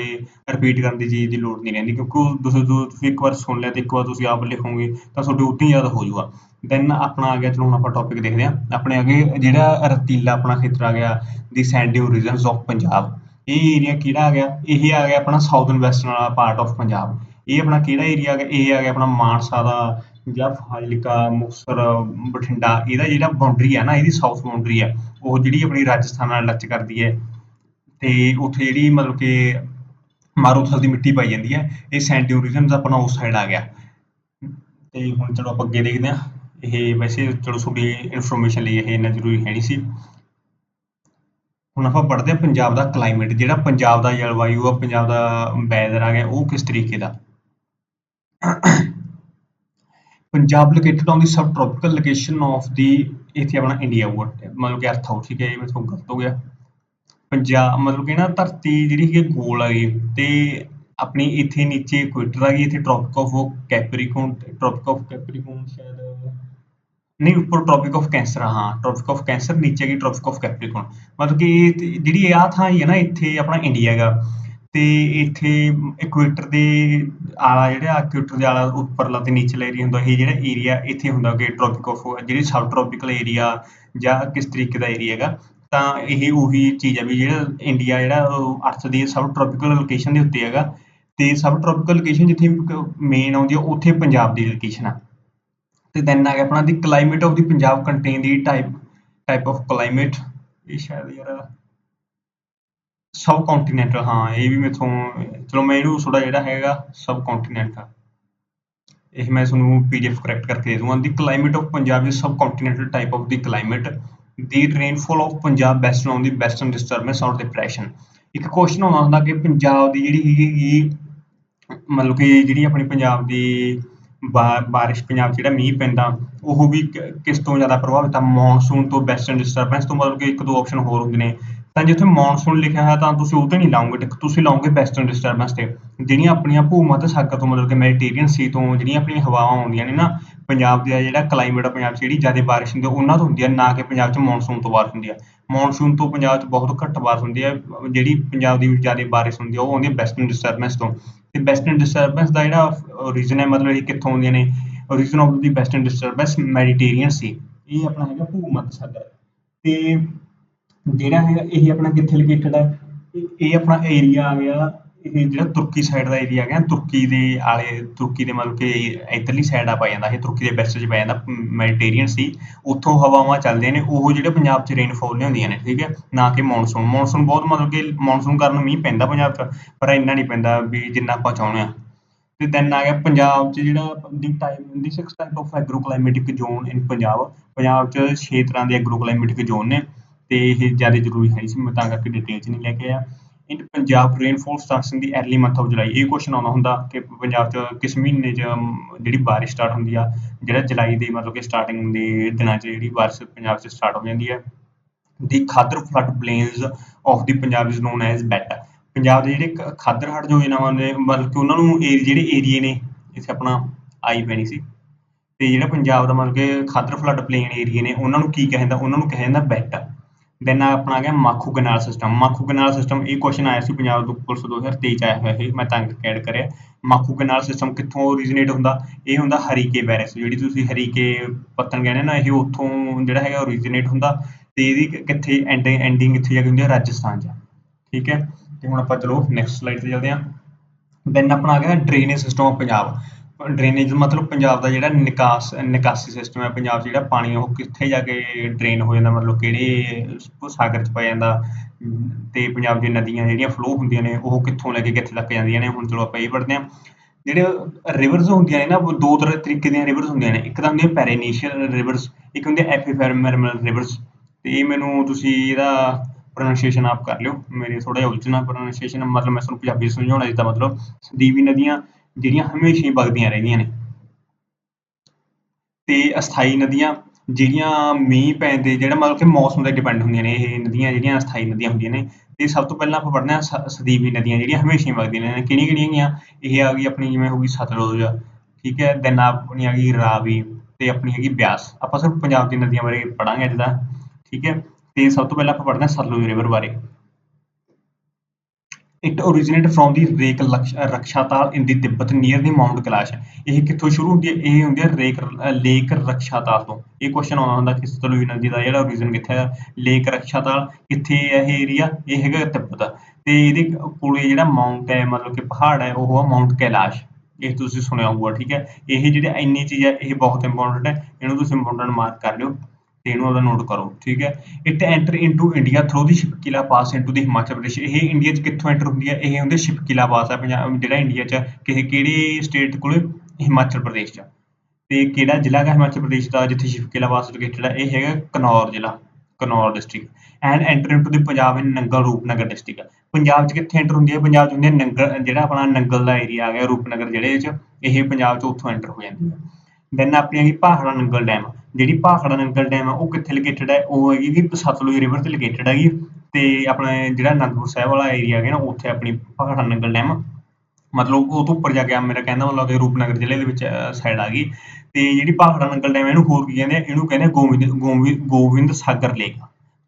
ਰਿਪੀਟ ਕਰਨ ਦੀ ਚੀਜ਼ ਦੀ ਲੋੜ ਨਹੀਂ ਰਹਿੰਦੀ, ਕਿਉਂਕਿ ਉਹ ਤੁਸੀਂ ਜਦੋਂ ਤੁਸੀਂ ਇੱਕ ਵਾਰ ਸੁਣ ਲਿਆ ਅਤੇ ਇੱਕ ਵਾਰ ਤੁਸੀਂ ਆਪ ਲਿਖੋਗੇ ਤਾਂ ਤੁਹਾਡੇ ਉੱਤੇ ਯਾਦ ਹੋ ਜਾਊਗਾ। ਦੈਨ ਆਪਣਾ ਆ ਗਿਆ, ਚਲੋ ਹੁਣ ਆਪਾਂ ਟੌਪਿਕ ਦੇਖਦੇ ਹਾਂ। ਆਪਣੇ ਅੱਗੇ ਜਿਹੜਾ ਰਤੀਲਾ ਆਪਣਾ ਖੇਤਰ ਆ ਗਿਆ the sandy regions of Punjab ਇਹ ਏਰੀਆ ਕਿਹੜਾ ਆ ਗਿਆ? ਇਹ ਆ ਗਿਆ ਆਪਣਾ ਸਾਊਥਰਨ ਵੈਸਟਰਨ ਵਾਲਾ ਪਾਰਟ ਆਫ ਪੰਜਾਬ ਇਹ ਆਪਣਾ ਕਿਹੜਾ ਏਰੀਆ ਆ ਗਿਆ? ਇਹ ਆ ਗਿਆ ਆਪਣਾ ਮਾਨਸਾ ਦਾ ਜਾਂ ਫਾਜ਼ਿਲਕਾ, ਮੁਕਤਸਰ, ਬਠਿੰਡਾ, ਇਹਦਾ ਜਿਹੜਾ ਬਾਉਂਡਰੀ ਆ ਨਾ, ਇਹਦੀ ਸਾਊਥ ਬਾਉਂਡਰੀ ਆ, ਉਹ ਜਿਹੜੀ ਆਪਣੀ ਰਾਜਸਥਾਨ ਨਾਲ ਟੱਚ ਕਰਦੀ ਹੈ। ਤੇ ਉੱਥੇ ਜਿਹੜੀ ਮਤਲਬ ਕਿ ਮਾਰੂਥਲ ਦੀ ਮਿੱਟੀ ਪਾਈ ਜਾਂਦੀ ਹੈ, ਇਹ ਸੈਂਡ ਦਾ ਆਪਣਾ ਉਸ ਸਾਈਡ ਆ ਗਿਆ। ਤੇ ਹੁਣ ਚਲੋ ਆਪਾਂ ਅੱਗੇ ਦੇਖਦੇ ਹਾਂ। ਇਹ ਵੈਸੇ ਚਲੋ ਤੁਹਾਡੀ ਇਨਫੋਰਮੇਸ਼ਨ ਲਈ ਇਹ ਇੰਨਾ ਜ਼ਰੂਰੀ ਹੈ ਨਹੀਂ ਸੀ। ਹੁਣ ਆਪਾਂ ਪੜ੍ਹਦੇ ਹਾਂ ਪੰਜਾਬ ਦਾ ਕਲਾਈਮੇਟ ਜਿਹੜਾ ਪੰਜਾਬ ਦਾ ਜਲਵਾਯੂ ਆ, ਪੰਜਾਬ ਦਾ ਵੈਦਰ ਆ ਗਿਆ, ਉਹ ਕਿਸ ਤਰੀਕੇ ਦਾ? Punjab located on the subtropical location of ਇੱਥੇ ਆਪਣਾ ਇੰਡੀਆ ਵਰਡ ਮਤਲਬ ਕਿ ਅਰਥ ਆਊਟ ਠੀਕ ਹੈ ਇਹ ਮੇਰੇ ਤੋਂ ਗਲਤ ਹੋ ਗਿਆ। ਪੰਜਾਬ ਮਤਲਬ ਕਿ ਨਾ ਧਰਤੀ ਜਿਹੜੀ ਹੈਗੀ ਗੋਲ ਹੈਗੀ ਤੇ ਆਪਣੀ ਇੱਥੇ ਨੀਚੇ ਇਕੁਏਟਰ ਆ ਗਈ, ਇੱਥੇ tropic of Capricorn tropic of Capricorn ਸ਼ਾਇਦ। ਨਹੀਂ, ਉੱਪਰ ਟ੍ਰੋਪਿਕ ਆਫ ਕੈਂਸਰ ਹਾਂ ਟ੍ਰੋਪਿਕ ਆਫ ਕੈਂਸਰ ਨੀਚੇ ਹੈਗੀ ਟ੍ਰੋਪਿਕ ਆਫ ਕੈਪਰੀਕੋਨ ਮਤਲਬ ਕਿ ਇਹ ਤੇ ਜਿਹੜੀ ਆਹ ਥਾਂ ਹੀ ਹੈ ਨਾ, ਇੱਥੇ ਆਪਣਾ ਇੰਡੀਆ ਹੈਗਾ। ਤੇ ਇੱਥੇ ਇਕੁਏਟਰ ਦੇ ਆਲਾ ਜਿਹੜਾ ਇਕੁਏਟਰ ਦੇ ਆਲਾ ਉੱਪਰਲਾ ਤੇ ਨਿਚਲਾ ਏਰੀਆ ਹੁੰਦਾ, ਇਹ ਜਿਹੜਾ ਏਰੀਆ ਇੱਥੇ ਹੁੰਦਾ ਕਿ ਟ੍ਰੋਪਿਕ ਆਫ ਜਿਹੜੀ ਸਬ ਟ੍ਰੋਪਿਕਲ ਏਰੀਆ ਜਾਂ ਕਿਸ ਤਰੀਕੇ ਦਾ ਏਰੀਆ ਹੈਗਾ, ਤਾਂ ਇਹ ਉਹੀ ਚੀਜ਼ ਹੈ ਵੀ ਜਿਹੜਾ ਇੰਡੀਆ ਜਿਹੜਾ ਅਰਥ ਦੀ ਸਬ ਟ੍ਰੋਪਿਕਲ ਲੋਕੇਸ਼ਨ ਦੇ ਉੱਤੇ ਹੈਗਾ ਤੇ ਸਬ ਟ੍ਰੋਪਿਕਲ ਲੋਕੇਸ਼ਨ ਜਿੱਥੇ ਮੇਨ ਆਉਂਦੀ ਹੈ ਉੱਥੇ ਪੰਜਾਬ ਦੀ ਲੋਕੇਸ਼ਨ ਆ। ਤੇ ਦੈਨ ਆ ਗਿਆ ਆਪਣਾ the climate of the Punjab contain the type type of climate ਇਹ ਸ਼ਾਇਦ ਯਾਰ ਸਬ ਕੰਟੀਨੈਂਟਲ ਹਾਂ, ਇਹ ਵੀ ਮੈਥੋਂ, ਚਲੋ ਮੈਂ ਇਹਨੂੰ ਥੋੜਾ ਜਿਹੜਾ ਹੈਗਾ ਸਬ ਕੰਟੀਨੈਂਟਲ ਇਹ ਮੈਂ ਤੁਹਾਨੂੰ ਪੀਡੀਐਫ ਕਰੈਕਟ ਕਰਕੇ ਦੇ ਦੂੰਗਾ। The climate of Punjab is subcontinental type of the climate the rainfall of Punjab based on the western disturbance or depression ਇੱਕ ਕੁਐਸਚਨ ਆਉਂਦਾ ਹੁੰਦਾ ਕਿ ਪੰਜਾਬ ਦੀ ਜਿਹੜੀ ਹੈਗੀ ਮਤਲਬ ਕਿ ਜਿਹੜੀ ਆਪਣੀ ਪੰਜਾਬ ਦੀ ਬਾਰਿਸ਼, ਪੰਜਾਬ ਜਿਹੜਾ ਮੀਂਹ ਪੈਂਦਾ, ਉਹ ਵੀ ਕਿਸ ਤੋਂ ਜ਼ਿਆਦਾ ਪ੍ਰਭਾਵਿਤ ਆ? ਮੌਨਸੂਨ ਤੋਂ ਵੈਸਟਰਨ ਡਿਸਟਰਬੈਂਸ ਤੋਂ ਮਤਲਬ ਕਿ ਇੱਕ ਦੋ ਆਪਸ਼ਨ ਹੋਰ ਹੁੰਦੇ ਨੇ। ਤਾਂ ਜਿੱਥੇ ਮੌਨਸੂਨ ਲਿਖਿਆ ਹੋਇਆ ਤਾਂ ਤੁਸੀਂ ਉਹ ਤੇ ਨਹੀਂ ਲਾਉਂਗੇ ਤੁਸੀਂ ਲਾਉਂਗੇ ਵੈਸਟਰਨ ਡਿਸਟਰਬੈਂਸ ਤੇ। ਜਿਹੜੀਆਂ ਆਪਣੀਆਂ ਭੂਮੱਧ ਸਾਗਰ ਤੋਂ ਮਤਲਬ ਕਿ ਮੈਡੀਟੇਰੀਅਨ ਸੀ ਤੋਂ ਜਿਹੜੀਆਂ ਆਪਣੀਆਂ ਹਵਾਵਾਂ ਆਉਂਦੀਆਂ ਨੇ ਨਾ, ਪੰਜਾਬ ਦਾ ਜਿਹੜਾ ਕਲਾਈਮੇਟ ਆ ਪੰਜਾਬ 'ਚ ਜਿਹੜੀ ਜ਼ਿਆਦਾ ਬਾਰਿਸ਼ ਹੁੰਦੀ ਉਹਨਾਂ ਤੋਂ ਹੁੰਦੀ ਆ, ਨਾ ਕਿ ਪੰਜਾਬ 'ਚ ਮੌਨਸੂਨ ਤੋਂ ਬਾਰਿਸ਼ ਹੁੰਦੀ ਆ। ਮੌਨਸੂਨ ਤੋਂ ਪੰਜਾਬ 'ਚ ਬਹੁਤ ਘੱਟ ਬਾਰਿਸ਼ ਹੁੰਦੀ ਆ, ਜਿਹੜੀ ਪੰਜਾਬ ਦੀ ਜ਼ਿਆਦਾ ਬਾਰਿਸ਼ ਹੁੰਦੀ ਆ, ਉਹ ਆਉਂਦੀ ਆ ਵੈਸਟਰਨ ਡਿਸਟਰਬੈਂਸ ਤੋਂ। ਤੇ ਵੈਸਟਰਨ ਡਿਸਟਰਬੈਂਸ ਦਾ ਜਿਹੜਾ ਰੀਜ਼ਨ ਹੈ ਮਤਲਬ ਇਹ ਕਿੱਥੋਂ ਆਉਂਦੀਆਂ ਨੇ? Reason of the western disturbance Mediterranean sea ਇਹ ਆਪਣਾ ਹੈਗਾ ਭੂਮੱਧ ਸਾਗਰ ਤੇ ਜਿਹੜਾ ਹੈਗਾ, ਇਹ ਆਪਣਾ ਕਿੱਥੇ ਲੋਕੇਟਡ ਹੈ ਇਹ- ਆਪਣਾ ਏਰੀਆ ਆ ਗਿਆ, ਇਹ ਜਿਹੜਾ ਤੁਰਕੀ ਸਾਈਡ ਦਾ ਏਰੀਆ ਆ ਗਿਆ ਤੁਰਕੀ ਦੇ ਆਲੇ, ਤੁਰਕੀ ਦੇ ਮਤਲਬ ਕਿ ਇੱਧਰਲੀ ਸਾਈਡ ਆ ਪੈ ਜਾਂਦਾ, ਇਹ ਤੁਰਕੀ ਦੇ ਵੈਸਟ 'ਚ ਪੈ ਜਾਂਦਾ ਮੈਡੀਟੇਰੀਅਨ ਸੀ ਉੱਥੋਂ ਹਵਾਵਾਂ ਚੱਲਦੀਆਂ ਨੇ, ਉਹ ਜਿਹੜੇ ਪੰਜਾਬ 'ਚ ਰੇਨਫਾਲ ਲਿਆਉਂਦੀਆਂ ਨੇ, ਠੀਕ ਹੈ? ਨਾ ਕਿ ਮੌਨਸੂਨ ਮੌਨਸੂਨ ਬਹੁਤ ਮਤਲਬ ਕਿ ਮੌਨਸੂਨ ਕਾਰਨ ਮੀਂਹ ਪੈਂਦਾ ਪੰਜਾਬ 'ਚ, ਪਰ ਇੰਨਾ ਨਹੀਂ ਪੈਂਦਾ ਵੀ ਜਿੰਨਾ ਆਪਾਂ ਚਾਹੁੰਦੇ ਹਾਂ। ਤੇ ਦੈਨ ਆ ਗਿਆ ਪੰਜਾਬ 'ਚ ਜਿਹੜਾ the type the six type of agro climatic zone in Punjab Punjab 'ਚ 6 ਤਰ੍ਹਾਂ ਦੇ ਐਗਰੋ ਕਲਾਈਮੈਟਿਕ ਜ਼ੋਨ ਨੇ। ਤੇ ਇਹ ਜ਼ਿਆਦਾ ਜ਼ਰੂਰੀ ਹੈ ਨਹੀਂ ਮੈਂ ਤਾਂ ਕਰਕੇ ਡਿਟੇਲ 'ਚ ਨਹੀਂ ਲੈ ਕੇ ਆਇਆ। In Punjab rainfall starts the early month of July ਇਹ ਕੁਐਸਚਨ ਆਉਂਦਾ ਹੁੰਦਾ ਕਿ ਪੰਜਾਬ 'ਚ ਕਿਸ ਮਹੀਨੇ 'ਚ ਜਿਹੜੀ ਬਾਰਿਸ਼ ਸਟਾਰਟ ਹੁੰਦੀ ਆ, ਜਿਹੜਾ ਜੁਲਾਈ ਦੇ ਮਤਲਬ ਕਿ ਸਟਾਰਟਿੰਗ ਦੇ ਦਿਨਾਂ 'ਚ ਜਿਹੜੀ ਬਾਰਿਸ਼ ਪੰਜਾਬ 'ਚ ਸਟਾਰਟ ਹੋ ਜਾਂਦੀ ਹੈ the khadar flood plains of the Punjab is known as bet Punjab ਦੇ ਜਿਹੜੇ ਖਾਦਰ ਹੜ੍ਹ ਜੋ ਇਹਨਾਂ ਮਤਲਬ ਕਿ ਉਹਨਾਂ ਨੂੰ ਏਰੀ- ਜਿਹੜੇ ਏਰੀਏ ਨੇ, ਇੱਥੇ ਆਪਣਾ ਆਈ ਪੈਣੀ ਸੀ। ਤੇ ਜਿਹੜਾ ਪੰਜਾਬ ਦਾ ਮਤਲਬ ਕਿ ਖਾਦਰ ਫਲੱਡ ਪਲੇਨ ਏਰੀਏ ਨੇ, ਉਹਨਾਂ ਨੂੰ ਕੀ ਕਹਿੰਦਾ ਉਹਨਾਂ ਨੂੰ ਕਹਿੰਦਾ ਬੈਟ ਦੈਨ ਆਪਣਾ ਆ ਗਿਆ Makhu canal system Makhu canal system ਇਹ ਕੁਐਸਚਨ ਆਇਆ ਸੀ ਪੰਜਾਬ ਪੁਲਿਸ 2023 ਚ ਆਇਆ ਹੋਇਆ ਇਹ, ਮੈਂ ਤਾਂ ਐਡ ਕਰਿਆ। ਮਾਖੂ ਕਨਾਲ ਸਿਸਟਮ ਕਿੱਥੋਂ ਓਰੀਜਿਨੇਟ ਹੁੰਦਾ? ਇਹ ਹੁੰਦਾ ਹਰੀਕੇ ਬੈਰਸ ਜਿਹੜੀ ਤੁਸੀਂ ਹਰੀਕੇ ਪੱਤਨ ਕਹਿੰਦੇ ਨਾ, ਇਹ ਉੱਥੋਂ ਜਿਹੜਾ ਹੈਗਾ ਓਰੀਜਿਨੇਟ ਹੁੰਦਾ ਤੇ ਇਹਦੀ ਕਿੱਥੇ ਐਂਡ ਐਂਡਿੰਗ ਕਿੱਥੇ ਜਾ ਕੇ ਹੁੰਦੀ ਹੈ ਰਾਜਸਥਾਨ 'ਚ। ਠੀਕ ਹੈ? ਤੇ ਹੁਣ ਆਪਾਂ ਚਲੋ ਨੈਕਸਟ ਸਲਾਈਡ ਤੇ ਚੱਲਦੇ ਹਾਂ। ਦੈਨ ਆਪਣਾ ਆ ਗਿਆ drainage system of Punjab. Drainage ਮਤਲਬ ਪੰਜਾਬ ਦਾ ਜਿਹੜਾ ਨਿਕਾਸ, ਨਿਕਾਸੀ ਸਿਸਟਮ ਹੈ, ਪੰਜਾਬ 'ਚ ਜਿਹੜਾ ਪਾਣੀ ਉਹ ਕਿੱਥੇ ਜਾ ਕੇ ਡਰੇਨ ਹੋ ਜਾਂਦਾ, ਮਤਲਬ ਕਿਹੜੇ ਸਾਗਰ 'ਚ ਪੈ ਜਾਂਦਾ ਅਤੇ ਪੰਜਾਬ ਦੀਆਂ ਨਦੀਆਂ ਜਿਹੜੀਆਂ ਫਲੋ ਹੁੰਦੀਆਂ ਨੇ, ਉਹ ਕਿੱਥੋਂ ਲੈ ਕੇ ਕਿੱਥੇ ਤੱਕ ਜਾਂਦੀਆਂ ਨੇ, ਹੁਣ ਚਲੋ ਆਪਾਂ ਇਹ ਪੜ੍ਹਦੇ ਹਾਂ। ਜਿਹੜੇ ਰਿਵਰਸ ਹੁੰਦੀਆਂ ਨੇ ਨਾ, ਉਹ ਦੋ ਤਰ੍ਹਾਂ ਤਰੀਕੇ ਦੀਆਂ ਰਿਵਰਸ ਹੁੰਦੀਆਂ ਨੇ, ਇੱਕ ਤਾਂ ਹੁੰਦੀਆਂ ਪੈਰੇਨੀਸ਼ੀਅਲ ਰਿਵਰਸ ਇੱਕ ਹੁੰਦੀਆਂ ਐਪੀਫੈਰਮਲ ਰਿਵਰਸ ਤੇ ਇਹ ਮੈਨੂੰ ਤੁਸੀਂ ਇਹਦਾ ਪ੍ਰੋਨਾਂਸੀਏਸ਼ਨ ਆਪ ਕਰ ਲਿਓ, ਮੇਰੇ ਥੋੜਾ ਜਿਹਾ ਉਲਝਣਾ ਪ੍ਰੋਨਾਂਸੀਏਸ਼ਨ ਮਤਲਬ ਮੈਂ ਤੁਹਾਨੂੰ ਪੰਜਾਬੀ ਸਮਝਾਉਣਾ ਜਿੱਦਾਂ ਮਤਲਬ ਸਦੀਵੀ ਨਦੀਆਂ ਜਿਹੜੀਆਂ ਹਮੇਸ਼ਾ ਹੀ ਵਗਦੀਆਂ ਰਹਿੰਦੀਆਂ ਨੇ। ਤੇ ਅਸਥਾਈ ਨਦੀਆਂ ਜਿਹੜੀਆਂ ਮੀਂਹ ਪੈਣ ਦੇ ਜਿਹੜਾ ਮਤਲਬ ਕਿ ਮੌਸਮ ਤੇ ਡਿਪੈਂਡ ਹੁੰਦੀਆਂ ਨੇ, ਇਹ ਨਦੀਆਂ ਜਿਹੜੀਆਂ ਅਸਥਾਈ ਨਦੀਆਂ ਹੁੰਦੀਆਂ ਨੇ। ਤੇ ਸਭ ਤੋਂ ਪਹਿਲਾਂ ਆਪਾਂ ਪੜ੍ਹਦੇ ਹਾਂ ਸ- ਸਦੀਵੀ ਨਦੀਆਂ ਜਿਹੜੀਆਂ ਹਮੇਸ਼ਾ ਹੀ ਵਗਦੀਆਂ ਨੇ। ਕਿਹੜੀਆਂ ਕਿਹੜੀਆਂ ਹੈਗੀਆਂ ਇਹ ਆ ਗਈ ਆਪਣੀ ਜਿਵੇਂ ਹੋ ਗਈ ਸਤਲੁਜ, ਠੀਕ ਹੈ? ਦੈਨ ਆਪਣੀ ਆ ਗਈ ਰਾਵੀ ਤੇ ਆਪਣੀ ਹੈਗੀ ਬਿਆਸ। ਆਪਾਂ ਸਿਰਫ ਪੰਜਾਬ ਦੀ ਨਦੀਆਂ ਬਾਰੇ ਪੜਾਂਗੇ ਅੱਜ ਦਾ, ਠੀਕ ਹੈ? ਤੇ ਸਭ ਤੋਂ ਪਹਿਲਾਂ ਆਪਾਂ ਪੜ੍ਹਦੇ ਹਾਂ ਸਤਲੁਜ ਰਿਵਰ ਬਾਰੇ। It originated from the lake ਲਕਸ਼- Rakshastal in the Tibet near the mount ਇਹ ਕਿੱਥੋਂ ਸ਼ੁਰੂ ਹੁੰਦੀ ਹੈ? ਇਹ ਹੁੰਦੀ ਹੈ ਰੇਕ ਲੇਕ ਰਕਸ਼ਾਤਾਲ ਤੋਂ। ਇਹ ਕੁਐਸਚਨ ਆਉਂਦਾ ਹੁੰਦਾ ਕਿ ਸਤਲੁਜ ਨਦੀ ਦਾ ਜਿਹੜਾ origin ਕਿੱਥੇ ਹੈ ਲੇਕ ਰਕਸ਼ਾਤਾਲ ਕਿੱਥੇ ਹੈ ਇਹ ਏਰੀਆ ਇਹ ਹੈਗਾ ਤਿੱਬਤ। ਤੇ ਇਹਦੇ ਕੋਲੇ ਜਿਹੜਾ ਮਾਊਂਟ ਹੈ, ਮਤਲਬ ਕਿ ਪਹਾੜ ਹੈ, ਉਹ ਆ ਮਾਊਂਟ ਕੈਲਾਸ਼ ਇਹ ਤੁਸੀਂ ਸੁਣਿਆ ਹੋਊਗਾ, ਠੀਕ ਹੈ? ਇਹ ਜਿਹੜੇ ਇੰਨੀ ਚੀਜ਼ ਹੈ, ਇਹ ਬਹੁਤ ਇੰਪੋਰਟੈਂਟ ਹੈ। ਇਹਨੂੰ ਤੁਸੀਂ ਇੰਪੋਰਟੈਂਟ ਮਾਰਕ ਕਰ ਲਿਓ। ਤੇ ਇਹਨੂੰ ਉਹਦਾ ਨੋਟ ਕਰੋ, ਠੀਕ ਹੈ? It enter into India through the Shipki La pass into the Himachal Pradesh ਇਹ ਇੰਡੀਆ 'ਚ ਕਿੱਥੋਂ ਐਂਟਰ ਹੁੰਦੀ ਹੈ? ਇਹ ਹੁੰਦੇ ਸ਼ਿਪਕਿਲਾ ਪਾਸ ਹੈ ਪੰਜਾਬ ਜਿਹੜਾ ਇੰਡੀਆ 'ਚ ਕਿਸੇ ਕਿਹੜੀ ਸਟੇਟ ਕੋਲ? ਹਿਮਾਚਲ ਪ੍ਰਦੇਸ਼ 'ਚ ਤੇ ਕਿਹੜਾ ਜ਼ਿਲ੍ਹਾ ਹੈ ਹਿਮਾਚਲ ਪ੍ਰਦੇਸ਼ ਦਾ? ਜਿੱਥੇ ਸ਼ਿਪਕਿਲਾ ਪਾਸ ਲੋਕੇਟਡ ਹੈ ਇਹ ਹੈਗਾ ਕਨੌਰ ਜ਼ਿਲ੍ਹਾ Kinnaur district and enter into the Punjab in Nangal Rupnagar district Punjab 'ਚ ਕਿੱਥੇ ਐਂਟਰ ਹੁੰਦੀ ਹੈ? ਪੰਜਾਬ 'ਚ ਹੁੰਦੀ ਹੈ ਨੰਗਲ ਜਿਹੜਾ ਆਪਣਾ ਨੰਗਲ ਦਾ ਏਰੀਆ ਆ ਗਿਆ ਰੂਪਨਗਰ ਜ਼ਿਲ੍ਹੇ 'ਚ, ਇਹ ਪੰਜਾਬ 'ਚ ਉੱਥੋਂ ਐਂਟਰ ਹੋ ਜਾਂਦੀ ਹੈ। ਦੈਨ ਆਪਣੀ ਹੈਗੀ ਭਾਖੜਾ ਨੰਗਲ ਡੈਮ ਜਿਹੜੀ ਭਾਖੜਾ ਨੰਗਲ ਡੈਮ ਆ, ਉਹ ਕਿੱਥੇ ਲੋਕੇਟਡ ਹੈ ਉਹ ਹੈਗੀ ਕਿ ਸਤਲੁਜ ਰਿਵਰ ਤੇ ਲੋਕੇਟਡ ਹੈਗੀ ਤੇ ਆਪਣਾ ਜਿਹੜਾ ਅਨੰਦਪੁਰ ਸਾਹਿਬ ਵਾਲਾ ਏਰੀਆ ਹੈਗਾ ਨਾ, ਉੱਥੇ ਆਪਣੀ ਭਾਖੜਾ ਨੰਗਲ ਡੈਮ ਮਤਲਬ ਉਹ ਤੋਂ ਉੱਪਰ ਜਾ ਕੇ ਮੇਰਾ ਕਹਿੰਦਾ ਮਤਲਬ ਕਿ ਰੂਪਨਗਰ ਜ਼ਿਲ੍ਹੇ ਦੇ ਵਿੱਚ ਸਾਈਡ ਆ ਗਈ। ਤੇ ਜਿਹੜੀ ਭਾਖੜਾ ਨੰਗਲ ਡੈਮ ਇਹਨੂੰ ਹੋਰ ਕੀ ਕਹਿੰਦੇ ਆ? ਇਹਨੂੰ ਕਹਿੰਦੇ ਗੋਬਿੰਦ ਗੋਬਿੰਦ ਗੋਬਿੰਦ ਸਾਗਰ ਲੇਕ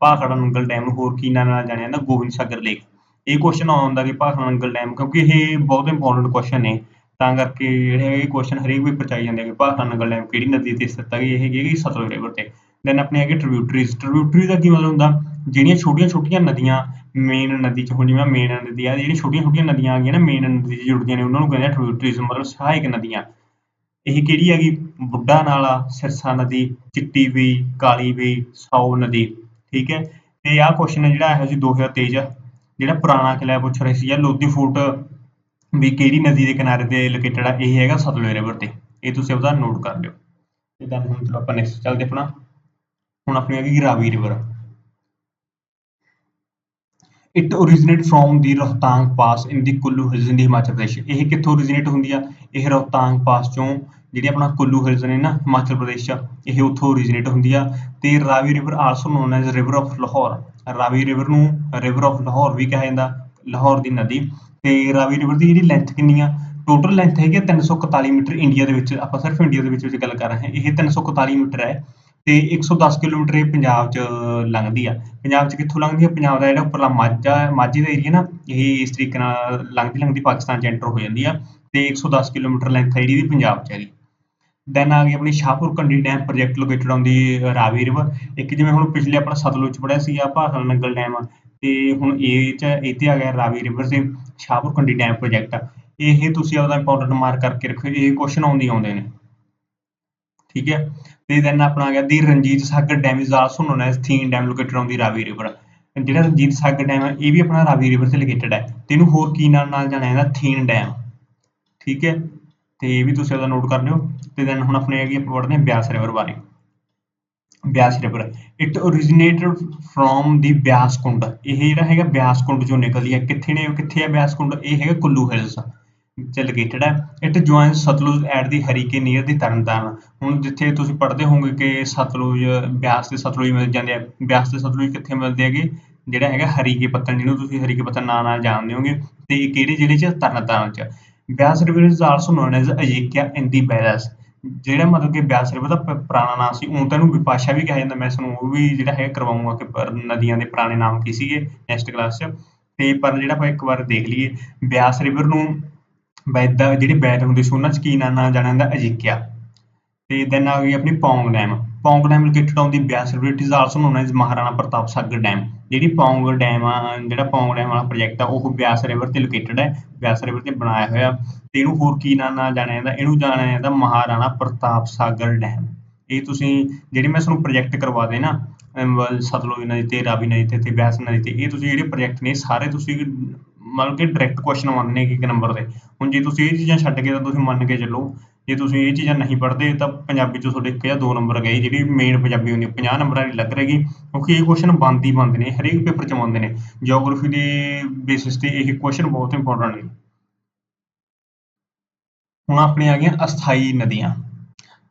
ਭਾਖੜਾ ਨੰਗਲ ਡੈਮ ਨੂੰ ਹੋਰ ਕੀ ਨਾਂ ਨਾਲ ਜਾਣਿਆ ਜਾਂਦਾ? ਗੋਬਿੰਦ ਸਾਗਰ ਲੇਕ ਇਹ ਕੁਐਸਚਨ ਆਉਂਦਾ ਕਿ ਭਾਖੜਾ ਨੰਗਲ ਡੈਮ ਕਿਉਂਕਿ ਇਹ ਬਹੁਤ ਇੰਪੋਰਟੈਂਟ ਕੁਐਸਚਨ ਨੇ। ਤਾਂ ਕਰਕੇ ਜਿਹੜੇ ਹੈਗੇ ਕੁਐਸਚਨ ਹਰੇਕ ਪੇਪਰ ਚ ਆਈ ਜਾਂਦੇ ਆ ਕਿ ਭਾਖੜਾ ਡੈਮ ਕਿਹੜੀ ਨਦੀ ਤੇ ਸਥਿਤ ਹੈਗੀ ਇਹ ਹੈਗੀ ਸਤਲੁਜ ਰਿਵਰ ਤੇ। ਦੈਨ ਆਪਣੇ ਹੈਗੇ ਟ੍ਰਿਬਿਊਟਰੀਜ਼ ਟ੍ਰਿਬਿਊਟਰੀ ਦਾ ਕੀ ਮਤਲਬ ਹੁੰਦਾ? ਜਿਹੜੀਆਂ ਛੋਟੀਆਂ ਛੋਟੀਆਂ ਨਦੀਆਂ ਮੇਨ ਨਦੀ ਚ ਹੁਣ ਜਿਵੇਂ ਮੇਨ ਨਦੀ ਆ, ਜਿਹੜੀਆਂ ਛੋਟੀਆਂ ਛੋਟੀਆਂ ਨਦੀਆਂ ਆ ਗਈਆਂ ਨਾ ਮੇਨ ਨਦੀ ਚ ਜੁੜਦੀਆਂ ਨੇ, ਉਹਨਾਂ ਨੂੰ ਕਹਿੰਦੇ ਆ ਟ੍ਰਿਬਿਊਟਰੀਜ਼ ਮਤਲਬ ਸਹਾਇਕ ਨਦੀਆਂ। ਇਹ ਕਿਹੜੀ ਹੈਗੀ? ਬੁੱਢਾ ਨਾਲਾ, ਸਿਰਸਾ ਨਦੀ, ਚਿੱਟੀ ਵੀ ਕਾਲੀ ਵੀ ਸਾਊ ਨਦੀ, ਠੀਕ ਹੈ? ਤੇ ਆਹ ਕੁਐਸਚਨ ਹੈ ਜਿਹੜਾ ਆਇਆ ਸੀ 2023 ਚ ਜਿਹੜਾ ਪੁਰਾਣਾ ਕਿਲ੍ਹਾ ਪੁੱਛ ਰਹੇ ਸੀ, ਜਾਂ ਲੋਧੀ ਫੋਰਟ ਵੀ ਕਿਹੜੀ ਨਦੀ ਦੇ ਕਿਨਾਰੇ ਤੇ ਲੋਕੇਟਡ ਆ, ਇਹ ਹੈਗਾ ਸਤਲੁਜ ਰਿਵਰ ਤੇ। ਇਹ ਤੁਸੀਂ ਉਹਦਾ ਨੋਟ ਕਰ ਲਿਓ। ਤੇ ਦੈਨ ਹੁਣ ਚਲੋ ਆਪਾਂ ਨੈਕਸਟ ਚੱਲਦੇ ਆਪਣਾ। ਹੁਣ ਆਪਣੀ ਹੈਗੀ Ravi river it originated from the Rohtang pass in the Kullu hills in the Himachal Pradesh ਇਹ ਕਿੱਥੋਂ originate ਹੁੰਦੀ ਆ? ਇਹ ਰੋਹਤਾਂਗ ਪਾਸ ਚੋਂ ਜਿਹੜੀ ਆਪਣਾ ਕੁੱਲੂ ਹਿਲਸ ਨੇ ਨਾ ਹਿਮਾਚਲ ਪ੍ਰਦੇਸ਼ ਚ ਇਹ ਉੱਥੋਂ originate ਹੁੰਦੀ ਆ। ਤੇ Ravi river also known as river of Lahore Ravi river ਨੂੰ ਰਿਵਰ ਆਫ ਲਾਹੌਰ ਵੀ ਕਿਹਾ ਜਾਂਦਾ ਲਾਹੌਰ ਦੀ ਨਦੀ। ਤੇ ਰਾਵੀ ਰਿਵਰ ਦੀ ਜਿਹੜੀ ਲੈਂਥ ਕਿੰਨੀ ਆ? ਟੋਟਲ ਲੈਂਥ ਹੈਗੀ ਆ 341 ਮੀਟਰ ਇੰਡੀਆ ਦੇ ਵਿੱਚ, ਆਪਾਂ ਸਿਰਫ ਇੰਡੀਆ ਦੇ ਵਿੱਚ ਵਿੱਚ ਗੱਲ ਕਰ ਰਹੇ ਹਾਂ। ਇਹ 341 ਮੀਟਰ ਹੈ ਤੇ 110 ਕਿਲੋਮੀਟਰ ਇਹ ਪੰਜਾਬ ਚ ਲੰਘਦੀ ਆ। ਪੰਜਾਬ ਚ ਕਿੱਥੋਂ ਲੰਘਦੀ ਆ? ਪੰਜਾਬ ਦਾ ਜਿਹੜਾ ਉੱਪਰਲਾ ਮਾਝਾ, ਮਾਝੇ ਦਾ ਏਰੀਆ ਨਾ, ਇਹ ਇਸ ਤਰੀਕੇ ਨਾਲ ਲੰਘਦੀ ਲੰਘਦੀ ਪਾਕਿਸਤਾਨ ਚ ਐਂਟਰ ਹੋ ਜਾਂਦੀ ਆ ਤੇ 110 ਕਿਲੋਮੀਟਰ ਲੈਂਥ ਹੈ ਜਿਹੜੀ ਪੰਜਾਬ ਚ ਹੈਗੀ। ਦੈਨ ਆ ਗਈ ਆਪਣੀ Shahpur Kandi dam project located on the Ravi river ਇੱਕ ਜਿਵੇਂ ਹੁਣ ਪਿਛਲੇ ਆਪਣਾ ਸਤਲੁਜ ਚ ਪੜਿਆ ਸੀਗਾ ਭਾਖੜਾ ਨੰਗਲ ਡੈਮ ਤੇ ਹੁਣ ਇਹ ਚ ਇੱਥੇ ਆ ਗਿਆ ਰਾਵੀ ਰਿਵਰ ਤੇ। ਸ਼ਾਹਪੁਰ ਕੰਡੀ ਡੈਮ ਪ੍ਰੋਜੈਕਟ ਇਹ ਤੁਸੀਂ ਆਪਦਾ ਇੰਪੋਰਟੈਂਟ ਮਾਰਕ ਕਰਕੇ ਰੱਖੋ ਇਹ ਕੁਐਸਚਨ ਆਉਂਦੇ ਆਉਂਦੇ ਨੇ। ਠੀਕ ਹੈ? ਤੇ ਦੈਨ ਆਪਣਾ ਆ ਗਿਆ the Ranjit Sagar dam is also known as Thein dam located on the Ravi river ਜਿਹੜਾ ਰਣਜੀਤ ਸਾਗਰ ਡੈਮ ਹੈ ਇਹ ਵੀ ਆਪਣਾ ਰਾਵੀ ਰਿਵਰ ਤੇ ਲੋਕੇਟਡ ਹੈ ਤੇ ਇਹਨੂੰ ਹੋਰ ਕੀ ਨਾਲ ਨਾਲ ਜਾਣਿਆ ਜਾਂਦਾ ਥੀਨ ਡੈਮ ਠੀਕ ਹੈ? ਤੇ ਇਹ ਵੀ ਤੁਸੀਂ ਉਹਦਾ ਨੋਟ ਕਰ ਲਿਓ। ਤੇ ਦੈਨ ਹੁਣ ਆਪਣੇ ਹੈਗੀ ਪੜ੍ਹਦੇ ਹਾਂ ਬਿਆਸ ਰਿਵਰ ਬਾਰੇ। Beas river it originated from the Beas Kund ਇਹ ਜਿਹੜਾ ਹੈਗਾ ਬਿਆਸ ਕੁੰਡ ਚੋਂ ਨਿਕਲਦੀ ਹੈ। ਕਿੱਥੇ ਨੇ ਕਿੱਥੇ ਹੈ ਬਿਆਸ ਕੁੰਡ ਇਹ ਹੈਗਾ ਕੁੱਲੂ ਹਿਲਸ ਚ ਲੋਕੇਟਡ ਹੈ। It join Sutlej at the Harike near the Tarn Taran ਹੁਣ ਜਿੱਥੇ ਤੁਸੀਂ ਪੜ੍ਹਦੇ ਹੋਵੋਗੇ ਕਿ ਸਤਲੁਜ ਬਿਆਸ ਤੇ ਸਤਲੁਜ ਮਿਲ ਜਾਂਦੇ ਆ। ਬਿਆਸ ਤੇ ਸਤਲੁਜ ਕਿੱਥੇ ਮਿਲਦੇ ਹੈਗੇ? ਜਿਹੜਾ ਹੈਗਾ ਹਰੀਕੇ ਪੱਤਨ ਜਿਹਨੂੰ ਤੁਸੀਂ ਹਰੀਕੇ ਪੱਤਨ ਨਾਂ ਨਾਲ ਜਾਣਦੇ ਹੋਗੇ ਤੇ ਕਿਹੜੇ ਜ਼ਿਲ੍ਹੇ 'ਚ? ਤਰਨਤਾਰਨ 'ਚ। Beas river is also known as Arjikiya in the ਬੈਰਸ ਜਿਹੜਾ ਮਤਲਬ ਕਿ ਬਿਆਸ ਰਿਵਰ ਦਾ ਪ- ਪੁਰਾਣਾ ਨਾਮ ਸੀ ਹੁਣ ਤਾਂ ਇਹਨੂੰ ਵਿਪਾਸ਼ਾ ਵੀ ਕਿਹਾ ਜਾਂਦਾ, ਮੈਂ ਤੁਹਾਨੂੰ ਉਹ ਵੀ ਜਿਹੜਾ ਹੈ ਕਰਵਾਊਂਗਾ ਕਿ ਪਰ ਨਦੀਆਂ ਦੇ ਪੁਰਾਣੇ ਨਾਮ ਕੀ ਸੀਗੇ ਨੈਕਸਟ ਕਲਾਸ 'ਚ। ਤੇ ਪਰ ਜਿਹੜਾ ਆਪਾਂ ਇੱਕ ਵਾਰ ਦੇਖ ਲਈਏ, ਬਿਆਸ ਰਿਵਰ ਨੂੰ ਵੈਦਾ ਜਿਹੜੇ ਵੈਦ ਹੁੰਦੇ ਸੀ, ਉਹਨਾਂ 'ਚ ਕੀ ਨਾਂ ਨਾਲ ਜਾਣਿਆ ਜਾਂਦਾ? ਅਜੀਕਿਆ। ਤੇ ਦੈਨ ਆ ਗਈ ਆਪਣੀ Pong dam. Pong dam located on the Beas river it is also known as Maharana Pratap Sagar dam. ਜਿਹੜੀ ਪੌਂਗ ਡੈਮ ਆ, ਜਿਹੜਾ ਪੌਂਗ ਡੈਮ ਵਾਲਾ ਪ੍ਰੋਜੈਕਟ ਆ, ਉਹ ਬਿਆਸ ਰਿਵਰ ਤੇ ਲੋਕੇਟਡ ਹੈ ਬਿਆਸ ਰਿਵਰ ਤੇ ਬਣਾਇਆ ਹੋਇਆ। ਤੇ ਇਹਨੂੰ ਹੋਰ ਕੀ ਨਾਂ ਨਾਲ ਜਾਣਿਆ ਜਾਂਦਾ? ਇਹਨੂੰ ਜਾਣਿਆ ਜਾਂਦਾ ਮਹਾਰਾਣਾ ਪ੍ਰਤਾਪ ਸਾਗਰ ਡੈਮ। ਇਹ ਤੁਸੀਂ, ਜਿਹੜੀ ਮੈਂ ਤੁਹਾਨੂੰ ਪ੍ਰੋਜੈਕਟ ਕਰਵਾ ਦੇ ਨਾ ਸਤਲੁਜ ਨਦੀ ਤੇ, ਰਾਵੀ ਨਦੀ ਤੇ ਤੇ ਬਿਆਸ ਨਦੀ ਤੇ, ਇਹ ਤੁਸੀਂ ਜਿਹੜੇ ਪ੍ਰੋਜੈਕਟ ਨੇ, ਸਾਰੇ ਤੁਸੀਂ ਮਤਲਬ ਕਿ ਡਾਇਰੈਕਟ ਕੁਐਸਚਨ ਆਉਂਦੇ ਨੇ ਇੱਕ ਨੰਬਰ ਤੇ। ਹੁਣ ਜੇ ਤੁਸੀਂ ਇਹ ਚੀਜ਼ਾਂ ਛੱਡ ਕੇ ਤਾਂ ਤੁਸੀਂ ਮੰਨ ਕੇ ਚੱਲੋ ਜੇ ਤੁਸੀਂ ਇਹ ਚੀਜ਼ਾਂ ਨਹੀਂ ਪੜ੍ਹਦੇ, ਤਾਂ ਪੰਜਾਬੀ 'ਚੋਂ ਤੁਹਾਡੇ ਇੱਕ ਜਾਂ ਦੋ ਨੰਬਰ ਗਏ, ਜਿਹੜੀ ਮੇਨ ਪੰਜਾਬੀ ਹੁੰਦੀ 50 ਨੰਬਰਾਂ ਦੀ ਲੱਗ ਰਹੇਗੀ। ਕਿਉਂਕਿ ਇਹ ਕੁਐਸਚਨ ਬਣਦੇ ਹੀ ਬਣਦੇ ਨੇ, ਹਰੇਕ ਪੇਪਰ 'ਚ ਆਉਂਦੇ ਨੇ। ਜੀਓਗ੍ਰਾਫੀ ਦੇ ਬੇਸਿਸ ਤੇ ਇਹ ਕੁਐਸਚਨ ਬਹੁਤ ਇੰਪੋਰਟੈਂਟ ਨੇ। ਹੁਣ ਆਪਣੀਆਂ ਆ ਗਈਆਂ ਅਸਥਾਈ ਨਦੀਆਂ।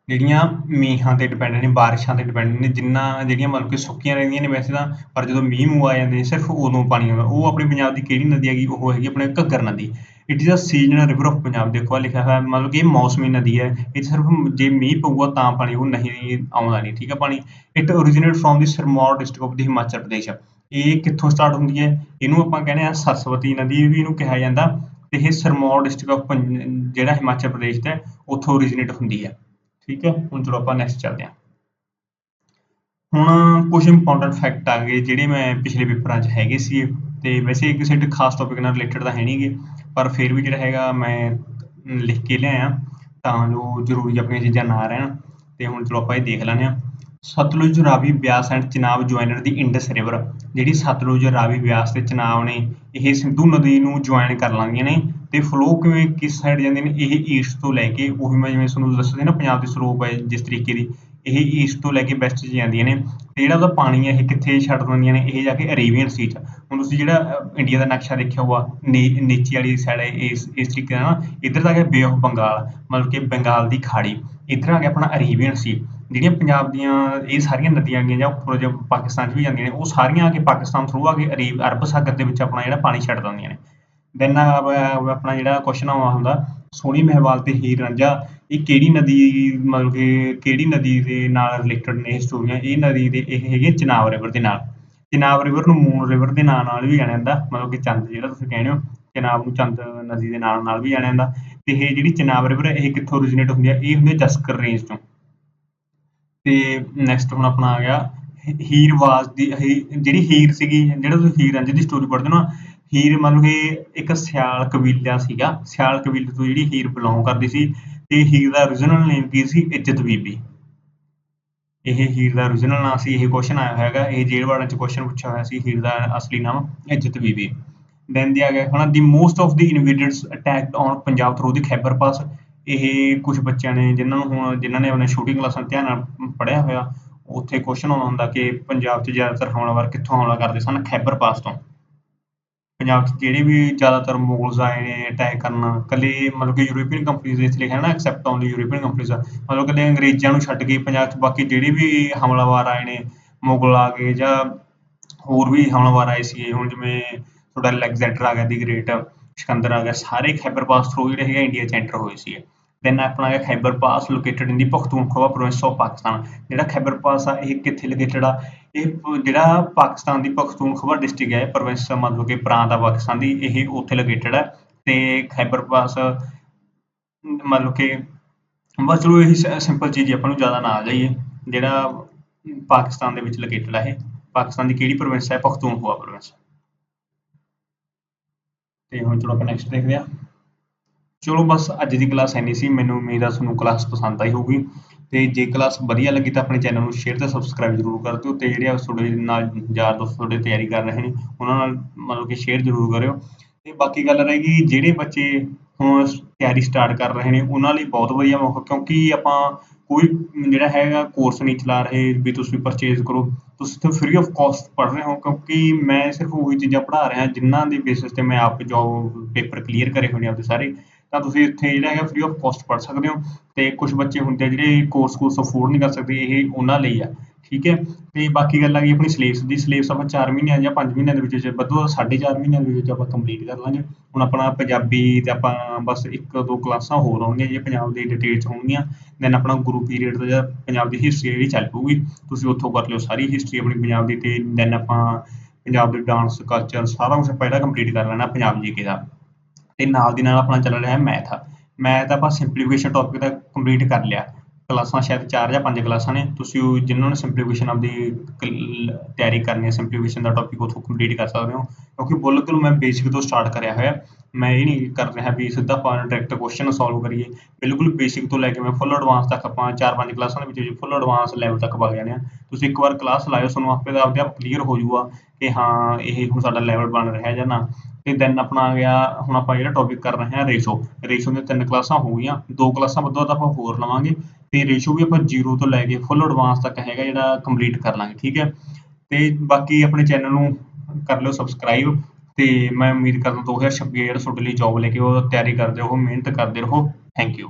ਜਿਹੜੀਆਂ ਮੀਂਹਾਂ ਤੇ ਡਿਪੈਂਡ ਨੇ, ਬਾਰਿਸ਼ਾਂ ਤੇ ਡਿਪੈਂਡ ਨੇ, ਜਿੰਨਾ ਜਿਹੜੀਆਂ ਮਤਲਬ ਕਿ ਸੁੱਕੀਆਂ ਰਹਿੰਦੀਆਂ ਨੇ ਵੈਸੇ ਤਾਂ, ਪਰ ਜਦੋਂ ਮੀਂਹ ਮੂੰਹ ਆ ਜਾਂਦੇ ਨੇ, ਸਿਰਫ ਉਦੋਂ ਪਾਣੀ ਆਉਂਦਾ। ਉਹ ਆਪਣੇ ਪੰਜਾਬ ਦੀ ਕਿਹੜੀ ਨਦੀ ਹੈਗੀ? ਉਹ ਹੈਗੀ ਆਪਣੇ ਘੱਗਰ ਨਦੀ। It is a seasonal river of Punjab ਦੇਖੋ ਲਿਖਿਆ ਹੋਇਆ, ਮਤਲਬ ਕਿ ਇਹ ਮੌਸਮੀ ਨਦੀ ਹੈ, ਇਹ ਸਿਰਫ ਜੇ ਮੀਂਹ ਪਊਗਾ ਤਾਂ ਪਾਣੀ ਉਹ ਨਹੀਂ ਆਉਂਦਾ ਨਹੀਂ, ਠੀਕ ਹੈ ਪਾਣੀ। It originated from the Sirmaur district of the Himachal Pradesh ਇਹ ਕਿੱਥੋਂ ਸਟਾਰਟ ਹੁੰਦੀ ਹੈ? ਇਹਨੂੰ ਆਪਾਂ ਕਹਿੰਦੇ ਆ ਸਰਸਵਤੀ ਨਦੀ ਵੀ ਇਹਨੂੰ ਕਿਹਾ ਜਾਂਦਾ। ਤੇ ਇਹ ਸਿਰਮੌਰ ਡਿਸਟ੍ਰਿਕਟ ਆਫ ਜਿਹੜਾ ਹਿਮਾਚਲ ਪ੍ਰਦੇਸ਼ ਦਾ ਉੱਥੋਂ originate ਹੁੰਦੀ ਹੈ। ਠੀਕ ਹੈ? ਹੁਣ ਚਲੋ ਆਪਾਂ ਨੈਕਸਟ ਚੱਲਦੇ ਹਾਂ। ਹੁਣ ਕੁਝ ਇੰਪੋਰਟੈਂਟ ਫੈਕਟ ਆ ਗਏ, ਜਿਹੜੇ ਮੈਂ ਪਿਛਲੇ ਪੇਪਰਾਂ 'ਚ ਹੈਗੇ ਸੀ ਤੇ ਵੈਸੇ ਕਿਸੇ ਇੱਕ ਖਾਸ ਟੌਪਿਕ ਨਾਲ ਰਿਲੇਟਡ ਤਾਂ ਹੈ ਨਹੀਂਗੇ ਪਰ ਫਿਰ ਵੀ ਜਿਹੜਾ ਹੈਗਾ ਮੈਂ ਲਿਖ ਕੇ ਲਿਆਇਆ, ਤਾਂ ਜੋ ਜ਼ਰੂਰੀ ਆਪਣੀਆਂ ਚੀਜ਼ਾਂ ਨਾ ਰਹਿਣ। ਅਤੇ ਹੁਣ ਚਲੋ ਆਪਾਂ ਇਹ ਦੇਖ ਲੈਂਦੇ ਹਾਂ। Sutlej Ravi Beas and Chenab joiner the Indus river, ਜਿਹੜੀ ਸਤਲੁਜ ਰਾਵੀ ਬਿਆਸ ਤੇ ਚਨਾਬ ਨੇ ਇਹ ਸਿੰਧੂ ਨਦੀ ਨੂੰ ਜੁਆਇਨ ਕਰ ਲੈਂਦੀਆਂ ਨੇ ਤੇ ਫਲੋ ਕਿਵੇਂ ਕਿਸ ਸਾਈਡ ਜਾਂਦੇ ਨੇ, ਇਹ ਈਸਟ ਤੋਂ ਲੈ ਕੇ, ਉਹੀ ਮੈਂ ਜਿਵੇਂ ਤੁਹਾਨੂੰ ਦੱਸਿਆ ਨਾ, ਪੰਜਾਬ ਦੇ ਸਰੋਪ ਹੈ ਜਿਸ ਤਰੀਕੇ ਦੀ, ਇਹ ਈਸਟ ਤੋਂ ਲੈ ਕੇ ਵੈਸਟ 'ਚ ਜਾਂਦੀਆਂ ਨੇ। ਤੇ ਜਿਹੜਾ ਉਹਦਾ ਪਾਣੀ ਹੈ ਇਹ ਕਿੱਥੇ ਛੱਡ ਦਿੰਦੀਆਂ ਨੇ, ਇਹ ਜਾ ਕੇ ਅਰੇਬੀਅਨ ਸੀ 'ਚ ਹੁਣ ਤੁਸੀਂ ਜਿਹੜਾ ਇੰਡੀਆ ਦਾ ਨਕਸ਼ਾ ਦੇਖਿਆ ਹੋਊਗਾ, ਨੀ- ਨੀਚੇ ਵਾਲੀ ਸਾਈਡ ਇਸ ਇਸ ਤਰੀਕੇ ਨਾਲ ਨਾ, ਇੱਧਰ ਤਾਂ ਗਿਆ ਬੇ ਆਫ ਬੰਗਾਲ ਮਤਲਬ ਕਿ ਬੰਗਾਲ ਦੀ ਖਾੜੀ। ਇੱਧਰ ਆ ਗਿਆ ਆਪਣਾ ਅਰੇਬੀਅਨ ਸੀ ਜਿਹੜੀਆਂ ਪੰਜਾਬ ਦੀਆਂ, ਇਹ ਸਾਰੀਆਂ ਨਦੀਆਂ ਗਈਆਂ ਜਾਂ ਉੱਪਰ ਜੋ ਪਾਕਿਸਤਾਨ 'ਚ ਵੀ ਜਾਂਦੀਆਂ ਨੇ, ਉਹ ਸਾਰੀਆਂ ਆ ਕੇ ਪਾਕਿਸਤਾਨ ਥਰੂ ਆ ਕੇ ਅਰੇਬ, ਅਰਬ ਸਾਗਰ ਦੇ ਵਿੱਚ ਆਪਣਾ ਜਿਹੜਾ ਪਾਣੀ ਛੱਡ ਦਿੰਦੀਆਂ ਨੇ। ਦੈਨ ਆਪਣਾ ਜਿਹੜਾ ਕੁਐਸਚਨ ਆਉਂਦਾ ਹੁੰਦਾ ਸੋਹਣੀ ਮਹਿਵਾਲ ਤੇ ਹੀਰ ਰਾਂਝਾ, ਇਹ ਕਿਹੜੀ ਨਦੀ ਮਤਲਬ ਕਿ ਕਿਹੜੀ ਨਦੀ ਦੇ ਨਾਲ ਰਿਲੇਟਡ ਨੇ ਇਹ ਸਟੋਰੀਆਂ ਇਹ ਨਦੀ ਦੇ ਇਹ ਹੈਗੇ ਚਨਾਬ ਰਿਵਰ ਦੇ ਨਾਲ। ਚਨਾਬ ਰਿਵਰ ਨੂੰ ਮੂਨ ਰਿਵਰ ਦੇ ਨਾਂ ਨਾਲ ਵੀ ਜਾਣਿਆ ਜਾਂਦਾ, ਮਤਲਬ ਕਿ ਚੰਦ ਜਿਹੜਾ ਤੁਸੀਂ ਕਹਿੰਦੇ ਹੋ, ਚਨਾਬ ਨੂੰ ਚੰਦ ਨਦੀ ਦੇ ਨਾਲ ਨਾਲ ਵੀ ਜਾਣਿਆ ਜਾਂਦਾ। ਤੇ ਇਹ ਜਿਹੜੀ ਚਨਾਬ ਰਿਵਰ ਇਹ ਕਿੱਥੋਂ originate ਹੁੰਦੀ ਹੈ ਇਹ ਹੁੰਦੀ ਹੈ ਜਸਕਰ ਰੇਂਜ ਤੋਂ। ਤੇ ਨੈਕਸਟ ਹੁਣ ਆਪਣਾ ਆ ਗਿਆ ਹੀਰ ਵਾਸ ਦੀ ਜਿਹੜੀ ਹੀਰ ਸੀਗੀ, ਜਿਹੜਾ ਤੁਸੀਂ ਹੀਰ ਰਾਂਝੇ ਦੀ ਸਟੋਰੀ ਪੜ੍ਹਦੇ ਹੋ ਨਾ ਹੀਰ ਮਤਲਬ ਕਿ ਇੱਕ ਸਿਆਲ ਕਬੀਲਾ ਸੀਗਾ, ਸਿਆਲ ਕਬੀਲੇ ਤੋਂ ਜਿਹੜੀ ਹੀਰ ਬਿਲੋਂਗ ਕਰਦੀ ਸੀ ਤੇ ਹੀਰ ਦਾ origignal ਨੇਮ ਕੀ ਸੀ? ਇੱਜ਼ਤ ਬੀਬੀ। ਇਹ ਹੀਰ ਦਾ origignal ਨਾਂ ਸੀ, ਇਹ ਕੁਐਸਚਨ ਆਇਆ ਹੋਇਆ ਇਹ ਜੇਲ੍ਹ ਵਾਲਿਆਂ ਚ ਕੁਐਸਚਨ ਪੁੱਛਿਆ ਹੋਇਆ ਸੀ, ਹੀਰ ਦਾ ਅਸਲੀ ਨਾਮ ਇੱਜ਼ਤ ਬੀਬੀ। ਦੈਨ ਦੀ ਗਿਆ ਹੁਣ the most of the invaders attacked on Punjab through the Khyber pass ਇਹ ਕੁਝ ਬੱਚਿਆਂ ਨੇ, ਜਿਨ੍ਹਾਂ ਨੂੰ ਹੁਣ, ਜਿਨ੍ਹਾਂ ਨੇ ਆਪਣੇ ਛੋਟੀ ਕਲਾਸਾਂ ਧਿਆਨ ਨਾਲ ਪੜਿਆ ਹੋਇਆ, ਉੱਥੇ ਕੁਐਸਚਨ ਆਉਂਦਾ ਹੁੰਦਾ ਕਿ ਪੰਜਾਬ 'ਚ ਜ਼ਿਆਦਾਤਰ ਹਮਲਾਵਰ ਕਿੱਥੋਂ ਹਮਲਾ ਕਰਦੇ ਸਨ? ਖੈਬਰ ਪਾਸ ਤੋਂ। ਪੰਜਾਬ 'ਚ ਜਿਹੜੇ ਵੀ ਜ਼ਿਆਦਾਤਰ ਮੁਗਲਸ ਆਏ ਨੇ ਅਟੈਕ ਕਰਨ ਕੱਲੇ ਮਤਲਬ ਕਿ ਯੂਰੋਪੀਅਨ ਕੰਪਨੀਜ਼ ਦੇ ਲਿਖਿਆ ਨਾ except on the European companies ਮਤਲਬ ਕੱਲੇ ਅੰਗਰੇਜ਼ਾਂ ਨੂੰ ਛੱਡ ਕੇ ਪੰਜਾਬ 'ਚ ਬਾਕੀ ਜਿਹੜੇ ਵੀ ਹਮਲਾਵਰ ਆਏ ਨੇ, ਮੁਗਲ ਆ ਗਏ ਜਾਂ ਹੋਰ ਵੀ ਹਮਲਾਵਰ ਆਏ ਸੀਗੇ, ਹੁਣ ਜਿਵੇਂ ਤੁਹਾਡਾ ਅਲੈਗਜ਼ੈਂਡਰ ਆ ਗਿਆ ਦੀ ਗ੍ਰੇਟ ਸਿਕੰਦਰ ਆ ਗਿਆ, ਸਾਰੇ ਖੈਬਰ ਪਾਸ ਥਰੂ ਜਿਹੜੇ ਹੈਗੇ ਇੰਡੀਆ 'ਚ ਐਂਟਰ ਹੋਏ ਸੀਗੇ। ਦੈਨ ਆਪਣਾ ਹੈ Khyber pass located in the Pakhtunkhwa province of Pakistan. ਜਿਹੜਾ ਖੈਬਰ ਪਾਸ ਆ, ਇਹ ਕਿੱਥੇ ਲੋਕੇਟਡ ਆ? ਇਹ ਜਿਹੜਾ ਪਾਕਿਸਤਾਨ ਦੀ ਪਖਤੂਨਖਵਾ ਡਿਸਟ੍ਰਿਕਟ ਹੈ ਪ੍ਰੋਵਿੰਸ ਮਤਲਬ ਕਿ ਪ੍ਰਾਂਤ ਆ ਪਾਕਿਸਤਾਨ ਦੀ, ਇਹ ਉੱਥੇ ਲੋਕੇਟਡ ਹੈ ਤੇ ਖੈਬਰ ਪਾਸ ਮਤਲਬ ਕਿ ਬਸ ਚਲੋ ਇਹੀ ਸਿੰਪਲ ਚੀਜ਼ ਆਪਾਂ ਨੂੰ ਜ਼ਿਆਦਾ ਨਾ ਆ ਜਾਈਏ। ਜਿਹੜਾ ਪਾਕਿਸਤਾਨ ਦੇ ਵਿੱਚ ਲੋਕੇਟਡ ਹੈ ਇਹ। ਪਾਕਿਸਤਾਨ ਦੀ ਕਿਹੜੀ ਪ੍ਰੋਵਿੰਸ ਹੈ ਪਖਤੂਨਖਵਾ ਪ੍ਰੋਵਿੰਸ। ਤੇ ਹੁਣ ਚਲੋ ਆਪਾਂ ਨੈਕਸਟ ਦੇਖਦੇ ਹਾਂ। ਚਲੋ ਬਸ ਅੱਜ ਦੀ ਕਲਾਸ ਐਨੀ ਸੀ, ਮੈਨੂੰ ਉਮੀਦ ਆ ਤੁਹਾਨੂੰ ਕਲਾਸ ਪਸੰਦ ਆਈ ਹੋਊਗੀ। ਤੇ ਜੇ ਕਲਾਸ ਵਧੀਆ ਲੱਗੀ ਤਾਂ ਆਪਣੇ ਚੈਨਲ ਨੂੰ ਸ਼ੇਅਰ ਤੇ ਸਬਸਕ੍ਰਾਈਬ ਜ਼ਰੂਰ ਕਰ ਦਿਓ ਤੇ ਜਿਹੜੇ ਤੁਹਾਡੇ ਨਾਲ ਯਾਰ ਦੋਸਤ ਤੁਹਾਡੇ ਤਿਆਰੀ ਕਰ ਰਹੇ ਨੇ, ਉਹਨਾਂ ਨਾਲ ਮਤਲਬ ਕਿ ਸ਼ੇਅਰ ਜ਼ਰੂਰ ਕਰਿਓ। ਤੇ ਬਾਕੀ ਗੱਲ ਰਹੇਗੀ ਜਿਹੜੇ ਬੱਚੇ ਹੁਣ ਤਿਆਰੀ ਸਟਾਰਟ ਕਰ ਰਹੇ ਨੇ, ਉਹਨਾਂ ਲਈ ਬਹੁਤ ਵਧੀਆ ਮੌਕਾ, ਕਿਉਂਕਿ ਆਪਾਂ ਕੋਈ ਜਿਹੜਾ ਹੈਗਾ ਕੋਰਸ ਨਹੀਂ ਚਲਾ ਰਹੇ ਵੀ ਤੁਸੀਂ ਪਰਚੇਜ਼ ਕਰੋ, ਤੁਸੀਂ ਤਾਂ ਫ੍ਰੀ ਆਫ ਕਾਸਟ ਪੜ੍ਹ ਰਹੇ ਹੋ, ਕਿਉਂਕਿ ਮੈਂ ਸਿਰਫ ਉਹੀ ਚੀਜ਼ਾਂ ਪੜ੍ਹਾ ਰਿਹਾ, ਜਿਨ੍ਹਾਂ ਦੇ ਬੇਸਿਸ ਤੇ ਮੈਂ ਆਪ ਜੋਬ ਪੇਪਰ ਕਲੀਅਰ ਕਰੇ ਹੋਣੇ ਆਪਦੇ ਸਾਰੇ। ਤਾਂ ਤੁਸੀਂ ਇੱਥੇ ਜਿਹੜਾ ਹੈਗਾ ਫ੍ਰੀ ਆਫ ਕਾਸਟ ਪੜ੍ਹ ਸਕਦੇ ਹੋ ਤੇ ਕੁਝ ਬੱਚੇ ਹੁੰਦੇ ਆ ਜਿਹੜੇ ਕੋਰਸ ਕੋਰਸ ਅਫੋਰਡ ਨਹੀਂ ਕਰ ਸਕਦੇ, ਇਹ ਉਹਨਾਂ ਲਈ ਆ, ਠੀਕ ਹੈ? ਤੇ ਬਾਕੀ ਗੱਲ ਆ ਗਈ ਆਪਣੀ ਸਿਲੇਬਸ ਦੀ ਸਿਲੇਬਸ ਆਪਾਂ 4 ਮਹੀਨਿਆਂ ਜਾਂ 5 ਮਹੀਨਿਆਂ ਦੇ ਵਿੱਚ ਵੱਧੋ ਵੱਧ ਸਾਢੇ 4 ਮਹੀਨਿਆਂ ਦੇ ਵਿੱਚ ਆਪਾਂ ਕੰਪਲੀਟ ਕਰ ਲਾਂਗੇ। ਹੁਣ ਆਪਣਾ ਪੰਜਾਬੀ ਤੇ ਆਪਾਂ ਬਸ ਇੱਕ ਦੋ ਕਲਾਸਾਂ ਹੋਰ ਆਉਣਗੀਆਂ, ਜੇ ਪੰਜਾਬ ਦੇ ਡਿਟੇਲ 'ਚ ਹੋਣਗੀਆਂ ਦੈਨ ਆਪਣਾ ਗੁਰੂ ਪੀਰੀਅਡ ਦਾ ਜਿਹੜਾ ਪੰਜਾਬ ਦੀ ਹਿਸਟਰੀ ਜਿਹੜੀ ਚੱਲ ਪਊਗੀ, ਤੁਸੀਂ ਉੱਥੋਂ ਕਰ ਲਿਓ ਸਾਰੀ ਹਿਸਟਰੀ ਆਪਣੀ ਪੰਜਾਬ ਦੀ ਤੇ ਦੈਨ ਆਪਾਂ ਪੰਜਾਬ ਦੇ ਡਾਂਸ ਕਲਚਰ ਸਾਰਾ ਕੁਝ ਪਹਿਲਾਂ ਕੰਪਲੀਟ ਕਰ ਲੈਣਾ, ਪੰਜਾਬ ਜੀਕੇ ਦਾ। ਤੇ ਨਾਲ ਦੀ ਨਾਲ ਆਪਣਾ ਚੱਲ ਰਿਹਾ ਹੈ ਮੈਥ ਮੈਥ ਆਪਾਂ ਸਿੰਪਲੀਫਿਕੇਸ਼ਨ ਟੌਪਿਕ ਦਾ ਕੰਪਲੀਟ ਕਰ ਲਿਆ। ਕਲਾਸਾਂ ਸ਼ਾਇਦ 4 ਜਾਂ 5 ਕਲਾਸਾਂ ਨੇ। ਤੁਸੀਂ ਉਹ ਜਿਨ੍ਹਾਂ ਨੇ ਸਿੰਪਲੀਫਿਕੇਸ਼ਨ ਆਪਦੀ ਤਿਆਰੀ ਕਰਨੀ ਹੈ ਸਿੰਪਲੀਫਿਕੇਸ਼ਨ ਦਾ ਟੌਪਿਕ ਉੱਥੋਂ ਕੰਪਲੀਟ ਕਰ ਸਕਦੇ ਹੋ। ਕਿਉਂਕਿ ਬਿਲਕੁਲ ਮੈਂ ਬੇਸਿਕ ਤੋਂ ਸਟਾਰਟ ਕਰਿਆ ਹੋਇਆ। ਮੈਂ ਇਹ ਨਹੀਂ ਕਰ ਰਿਹਾ ਵੀ ਸਿੱਧਾ ਆਪਾਂ ਡਾਇਰੈਕਟ ਕੁਐਸਚਨ ਸੋਲਵ ਕਰੀਏ। ਬਿਲਕੁਲ ਬੇਸਿਕ ਤੋਂ ਲੈ ਕੇ ਮੈਂ ਫੁੱਲ ਐਡਵਾਂਸ ਤੱਕ ਆਪਾਂ 4-5 ਕਲਾਸਾਂ ਦੇ ਵਿੱਚ ਫੁੱਲ ਐਡਵਾਂਸ ਲੈਵਲ ਤੱਕ ਵਗ ਜਾਣੇ ਆ ਤੁਸੀਂ ਇੱਕ ਵਾਰ ਕਲਾਸ ਲਾਇਓ, ਤੁਹਾਨੂੰ ਆਪੇ ਦਾ ਆਪਦੇ ਆਪ ਕਲੀਅਰ ਹੋ ਜਾਊਗਾ ਕਿ ਹਾਂ, ਇਹ ਹੁਣ ਸਾਡਾ ਲੈਵਲ ਬਣ ਰਿਹਾ ਜਾਂ ਨਾ। ਤੇ ਦੈਨ ਆਪਣਾ ਆ ਗਿਆ, ਹੁਣ ਆਪਾਂ ਜਿਹੜਾ ਟੌਪਿਕ ਕਰ ਰਹੇ ਹਾਂ ਰੇਸ਼ੋ ਰੇਸ਼ੋ ਦੀਆਂ ਤਿੰਨ ਕਲਾਸਾਂ ਹੋ ਗਈਆਂ, ਦੋ ਕਲਾਸਾਂ ਵੱਧੋ ਵੱਧ ਆਪਾਂ ਹੋਰ ਲਵਾਂਗੇ, ਤੇ ਰੇਸ਼ੋ ਵੀ ਆਪਾਂ 0 ਤੋਂ ਲੈ ਕੇ ਫੁੱਲ ਐਡਵਾਂਸ ਤੱਕ ਹੈਗਾ ਜਿਹੜਾ ਕੰਪਲੀਟ ਕਰ ਲਾਂਗੇ, ਠੀਕ ਹੈ? ਤੇ ਬਾਕੀ ਆਪਣੇ ਚੈਨਲ ਨੂੰ ਕਰ ਲਿਓ ਸਬਸਕ੍ਰਾਈਬ ਤੇ ਮੈਂ ਉਮੀਦ ਕਰਦਾ 2026 ਜਿਹੜਾ ਤੁਹਾਡੇ ਲਈ ਜੌਬ ਲੈ ਕੇ ਉਹ ਤਿਆਰੀ ਕਰਦੇ ਰਹੋ, ਮਿਹਨਤ ਕਰਦੇ ਰਹੋ ਥੈਂਕ ਯੂ